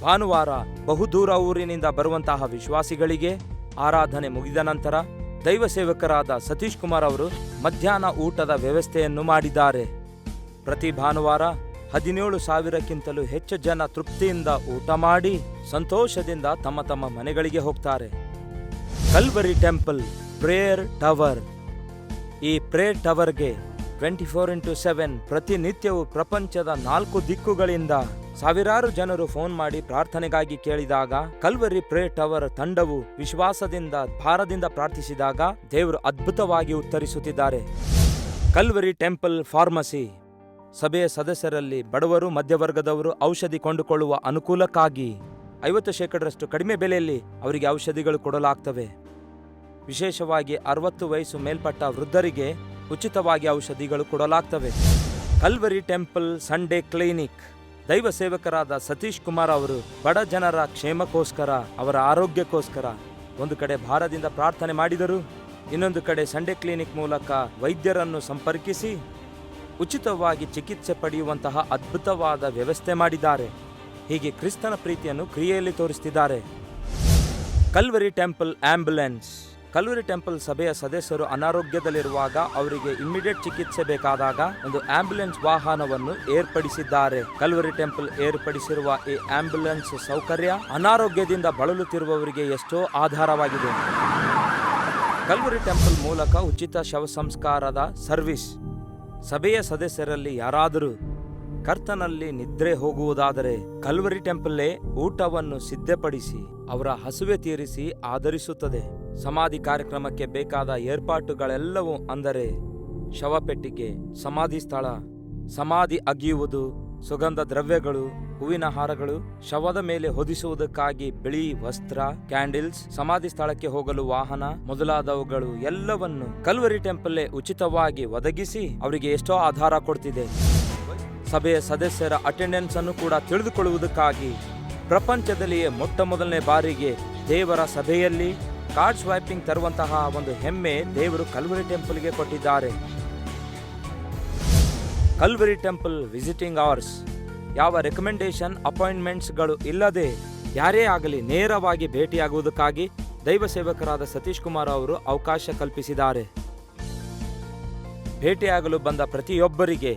ಭಾನುವಾರ ಬಹುದೂರ ಊರಿನಿಂದ ಬರುವಂತಹ ವಿಶ್ವಾಸಿಗಳಿಗೆ ಆರಾಧನೆ ಮುಗಿದ ನಂತರ ದೈವ ಸೇವಕರಾದ ಸತೀಶ್ ಕುಮಾರ್ ಅವರು ಮಧ್ಯಾಹ್ನ ಊಟದ ವ್ಯವಸ್ಥೆಯನ್ನು ಮಾಡಿದ್ದಾರೆ. ಪ್ರತಿ ಭಾನುವಾರ ಹದಿನೇಳು ಸಾವಿರಕ್ಕಿಂತಲೂ ಹೆಚ್ಚು ಜನ ತೃಪ್ತಿಯಿಂದ ಊಟ ಮಾಡಿ ಸಂತೋಷದಿಂದ ತಮ್ಮ ತಮ್ಮ ಮನೆಗಳಿಗೆ ಹೋಗ್ತಾರೆ. Calvary temple, prayer tower. ಈ ಪ್ರೇಯರ್ ಟವರ್ಗೆ ಟ್ವೆಂಟಿ ಫೋರ್ ಇಂಟು ಸೆವೆನ್ ಪ್ರತಿನಿತ್ಯವೂ ಪ್ರಪಂಚದ ನಾಲ್ಕು ದಿಕ್ಕುಗಳಿಂದ ಸಾವಿರಾರು ಜನರು ಫೋನ್ ಮಾಡಿ ಪ್ರಾರ್ಥನೆಗಾಗಿ ಕೇಳಿದಾಗ ಕಲ್ವರಿ ಪ್ರೇ ಟವರ್ ತಂಡವು ವಿಶ್ವಾಸದಿಂದ ಭಾರದಿಂದ ಪ್ರಾರ್ಥಿಸಿದಾಗ ದೇವರು ಅದ್ಭುತವಾಗಿ ಉತ್ತರಿಸುತ್ತಿದ್ದಾರೆ. ಕಲ್ವರಿ ಟೆಂಪಲ್ ಫಾರ್ಮಸಿ ಸಭೆಯ ಸದಸ್ಯರಲ್ಲಿ ಬಡವರು, ಮಧ್ಯವರ್ಗದವರು ಔಷಧಿ ಕೊಂಡುಕೊಳ್ಳುವ ಅನುಕೂಲಕ್ಕಾಗಿ ಐವತ್ತು ಶೇಕಡರಷ್ಟು ಕಡಿಮೆ ಬೆಲೆಯಲ್ಲಿ ಅವರಿಗೆ ಔಷಧಿಗಳು ಕೊಡಲಾಗ್ತವೆ. ವಿಶೇಷವಾಗಿ ಅರವತ್ತು ವಯಸ್ಸು ಮೇಲ್ಪಟ್ಟ ವೃದ್ಧರಿಗೆ ಉಚಿತವಾಗಿ ಔಷಧಿಗಳು ಕೊಡಲಾಗ್ತವೆ. ಕಲ್ವರಿ ಟೆಂಪಲ್ ಸಂಡೇ ಕ್ಲಿನಿಕ್ ದೈವ ಸೇವಕರಾದ ಸತೀಶ್ ಕುಮಾರ್ ಅವರು ಬಡ ಜನರ ಕ್ಷೇಮಕ್ಕೋಸ್ಕರ, ಅವರ ಆರೋಗ್ಯಕ್ಕೋಸ್ಕರ ಒಂದು ಕಡೆ ಭಾರದಿಂದ ಪ್ರಾರ್ಥನೆ ಮಾಡಿದರು. ಇನ್ನೊಂದು ಕಡೆ ಸಂಡೆ ಕ್ಲಿನಿಕ್ ಮೂಲಕ ವೈದ್ಯರನ್ನು ಸಂಪರ್ಕಿಸಿ ಉಚಿತವಾಗಿ ಚಿಕಿತ್ಸೆ ಪಡೆಯುವಂತಹ ಅದ್ಭುತವಾದ ವ್ಯವಸ್ಥೆ ಮಾಡಿದ್ದಾರೆ. ಹೀಗೆ ಕ್ರಿಸ್ತನ ಪ್ರೀತಿಯನ್ನು ಕ್ರಿಯೆಯಲ್ಲಿ ತೋರಿಸ್ತಿದ್ದಾರೆ. Calvary temple ambulance. Calvary temple ಸಭೆಯ ಸದಸ್ಯರು ಅನಾರೋಗ್ಯದಲ್ಲಿರುವಾಗ ಅವರಿಗೆ ಇಮ್ಮಿಡಿಯೇಟ್ ಚಿಕಿತ್ಸೆ ಬೇಕಾದಾಗ ಒಂದು ಆಂಬ್ಯುಲೆನ್ಸ್ ವಾಹನವನ್ನು ಏರ್ಪಡಿಸಿದ್ದಾರೆ. ಕಲ್ವರಿ ಟೆಂಪಲ್ ಏರ್ಪಡಿಸಿರುವ ಈ ಆಂಬ್ಯುಲೆನ್ಸ್ ಸೌಕರ್ಯ ಅನಾರೋಗ್ಯದಿಂದ ಬಳಲುತ್ತಿರುವವರಿಗೆ ಎಷ್ಟೋ ಆಧಾರವಾಗಿದೆ. ಕಲ್ವರಿ ಟೆಂಪಲ್ ಮೂಲಕ ಉಚಿತ ಶವ ಸಂಸ್ಕಾರದ ಸರ್ವಿಸ್. ಸಭೆಯ ಸದಸ್ಯರಲ್ಲಿ ಯಾರಾದರೂ ಕರ್ತನಲ್ಲಿ ನಿದ್ರೆ ಹೋಗುವುದಾದರೆ ಕಲ್ವರಿ ಟೆಂಪಲ್ಲೇ ಊಟವನ್ನು ಸಿದ್ಧಪಡಿಸಿ, ಅವರ ಹಸುವೆ ತೀರಿಸಿ ಆಧರಿಸುತ್ತದೆ. ಸಮಾಧಿ ಕಾರ್ಯಕ್ರಮಕ್ಕೆ ಬೇಕಾದ ಏರ್ಪಾಟುಗಳೆಲ್ಲವೂ ಅಂದರೆ ಶವಪೆಟ್ಟಿಗೆ, ಸಮಾಧಿ ಸ್ಥಳ, ಸಮಾಧಿ ಅಗಿಯುವುದು, ಸುಗಂಧ ದ್ರವ್ಯಗಳು, ಹೂವಿನ ಹಾರಗಳು, ಶವದ ಮೇಲೆ ಹೊದಿಸುವುದಕ್ಕಾಗಿ ಬಿಳಿ ವಸ್ತ್ರ, ಕ್ಯಾಂಡಲ್ಸ್, ಸಮಾಧಿ ಸ್ಥಳಕ್ಕೆ ಹೋಗಲು ವಾಹನ ಮೊದಲಾದವುಗಳು ಎಲ್ಲವನ್ನು ಕಲ್ವರಿ ಟೆಂಪಲ್ಲೇ ಉಚಿತವಾಗಿ ಒದಗಿಸಿ ಅವರಿಗೆ ಎಷ್ಟೋ ಆಧಾರ ಕೊಡ್ತಿದೆ. ಸಭೆಯ ಸದಸ್ಯರ ಅಟೆಂಡೆನ್ಸ್ ಅನ್ನು ಕೂಡ ತಿಳಿದುಕೊಳ್ಳುವುದಕ್ಕಾಗಿ ಪ್ರಪಂಚದಲ್ಲಿಯೇ ಮೊಟ್ಟ ಮೊದಲನೇ ಬಾರಿಗೆ ದೇವರ ಸಭೆಯಲ್ಲಿ ಕಾರ್ಡ್ ಸ್ವೈಪಿಂಗ್ ತರುವಂತಹ ಒಂದು ಹೆಮ್ಮೆ ದೇವರು ಕಲ್ವರಿ ಟೆಂಪಲ್ಗೆ ಕೊಟ್ಟಿದ್ದಾರೆ. ಕಲ್ವರಿ ಟೆಂಪಲ್ ವಿಸಿಟಿಂಗ್ ಅವರ್ಸ್ ಯಾವ ರೆಕಮೆಂಡೇಶನ್ ಅಪಾಯಿಂಟ್ಮೆಂಟ್ಸ್ಗಳು ಇಲ್ಲದೆ ಯಾರೇ ಆಗಲಿ ನೇರವಾಗಿ ಭೇಟಿಯಾಗುವುದಕ್ಕಾಗಿ ದೈವ ಸೇವಕರಾದ ಸತೀಶ್ ಕುಮಾರ್ ಅವರು ಅವಕಾಶ ಕಲ್ಪಿಸಿದ್ದಾರೆ. ಭೇಟಿಯಾಗಲು ಬಂದ ಪ್ರತಿಯೊಬ್ಬರಿಗೆ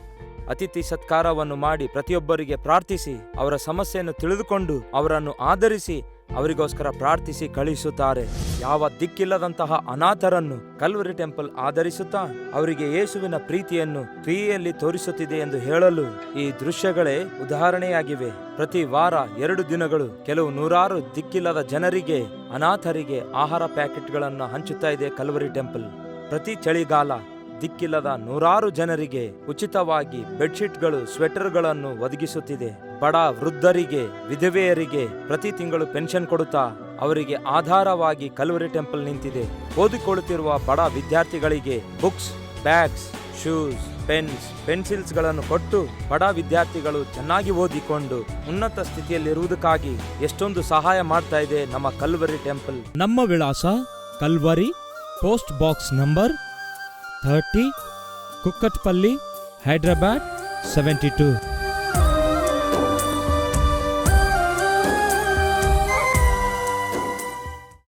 ಅತಿಥಿ ಸತ್ಕಾರವನ್ನು ಮಾಡಿ ಪ್ರತಿಯೊಬ್ಬರಿಗೆ ಪ್ರಾರ್ಥಿಸಿ, ಅವರ ಸಮಸ್ಯೆಯನ್ನು ತಿಳಿದುಕೊಂಡು ಅವರನ್ನು ಆಧರಿಸಿ ಅವರಿಗೋಸ್ಕರ ಪ್ರಾರ್ಥಿಸಿ ಕಳುಹಿಸುತ್ತಾರೆ. ಯಾವ ದಿಕ್ಕಿಲ್ಲದಂತಹ ಅನಾಥರನ್ನು ಕಲ್ವರಿ ಟೆಂಪಲ್ ಆಧರಿಸುತ್ತಾ ಅವರಿಗೆ ಯೇಸುವಿನ ಪ್ರೀತಿಯನ್ನು ಕ್ರಿಯೆಯಲ್ಲಿ ತೋರಿಸುತ್ತಿದೆ ಎಂದು ಹೇಳಲು ಈ ದೃಶ್ಯಗಳೇ ಉದಾಹರಣೆಯಾಗಿವೆ. ಪ್ರತಿ ವಾರ ಎರಡು ದಿನಗಳು ಕೆಲವು ನೂರಾರು ದಿಕ್ಕಿಲ್ಲದ ಜನರಿಗೆ, ಅನಾಥರಿಗೆ ಆಹಾರ ಪ್ಯಾಕೆಟ್ಗಳನ್ನು ಹಂಚುತ್ತಾ ಇದೆ ಕಲ್ವರಿ ಟೆಂಪಲ್. ಪ್ರತಿ ಚಳಿಗಾಲ ದಿಕ್ಕಿಲ್ಲದ ನೂರಾರು ಜನರಿಗೆ ಉಚಿತವಾಗಿ ಬೆಡ್ಶೀಟ್ಗಳು, ಸ್ವೆಟರ್ಗಳನ್ನು ಒದಗಿಸುತ್ತಿದೆ. ಬಡ ವೃದ್ಧರಿಗೆ, ವಿಧವೆಯರಿಗೆ ಪ್ರತಿ ತಿಂಗಳು ಪೆನ್ಷನ್ ಕೊಡುತ್ತಾ ಅವರಿಗೆ ಆಧಾರವಾಗಿ ಕಲ್ವರಿ ಟೆಂಪಲ್ ನಿಂತಿದೆ. ಓದಿಕೊಳ್ಳುತ್ತಿರುವ ಬಡ ವಿದ್ಯಾರ್ಥಿಗಳಿಗೆ ಬುಕ್ಸ್, ಬ್ಯಾಗ್ಸ್, ಶೂಸ್, ಪೆನ್ಸ್, ಪೆನ್ಸಿಲ್ಸ್ಗಳನ್ನು ಕೊಟ್ಟು ಬಡ ವಿದ್ಯಾರ್ಥಿಗಳು ಚೆನ್ನಾಗಿ ಓದಿಕೊಂಡು ಉನ್ನತ ಸ್ಥಿತಿಯಲ್ಲಿರುವುದಕ್ಕಾಗಿ ಎಷ್ಟೊಂದು ಸಹಾಯ ಮಾಡ್ತಾ ಇದೆ ನಮ್ಮ ಕಲ್ವರಿ ಟೆಂಪಲ್. ನಮ್ಮ ವಿಳಾಸ Calvary post box number thirty Kukatpally Hyderabad seventy two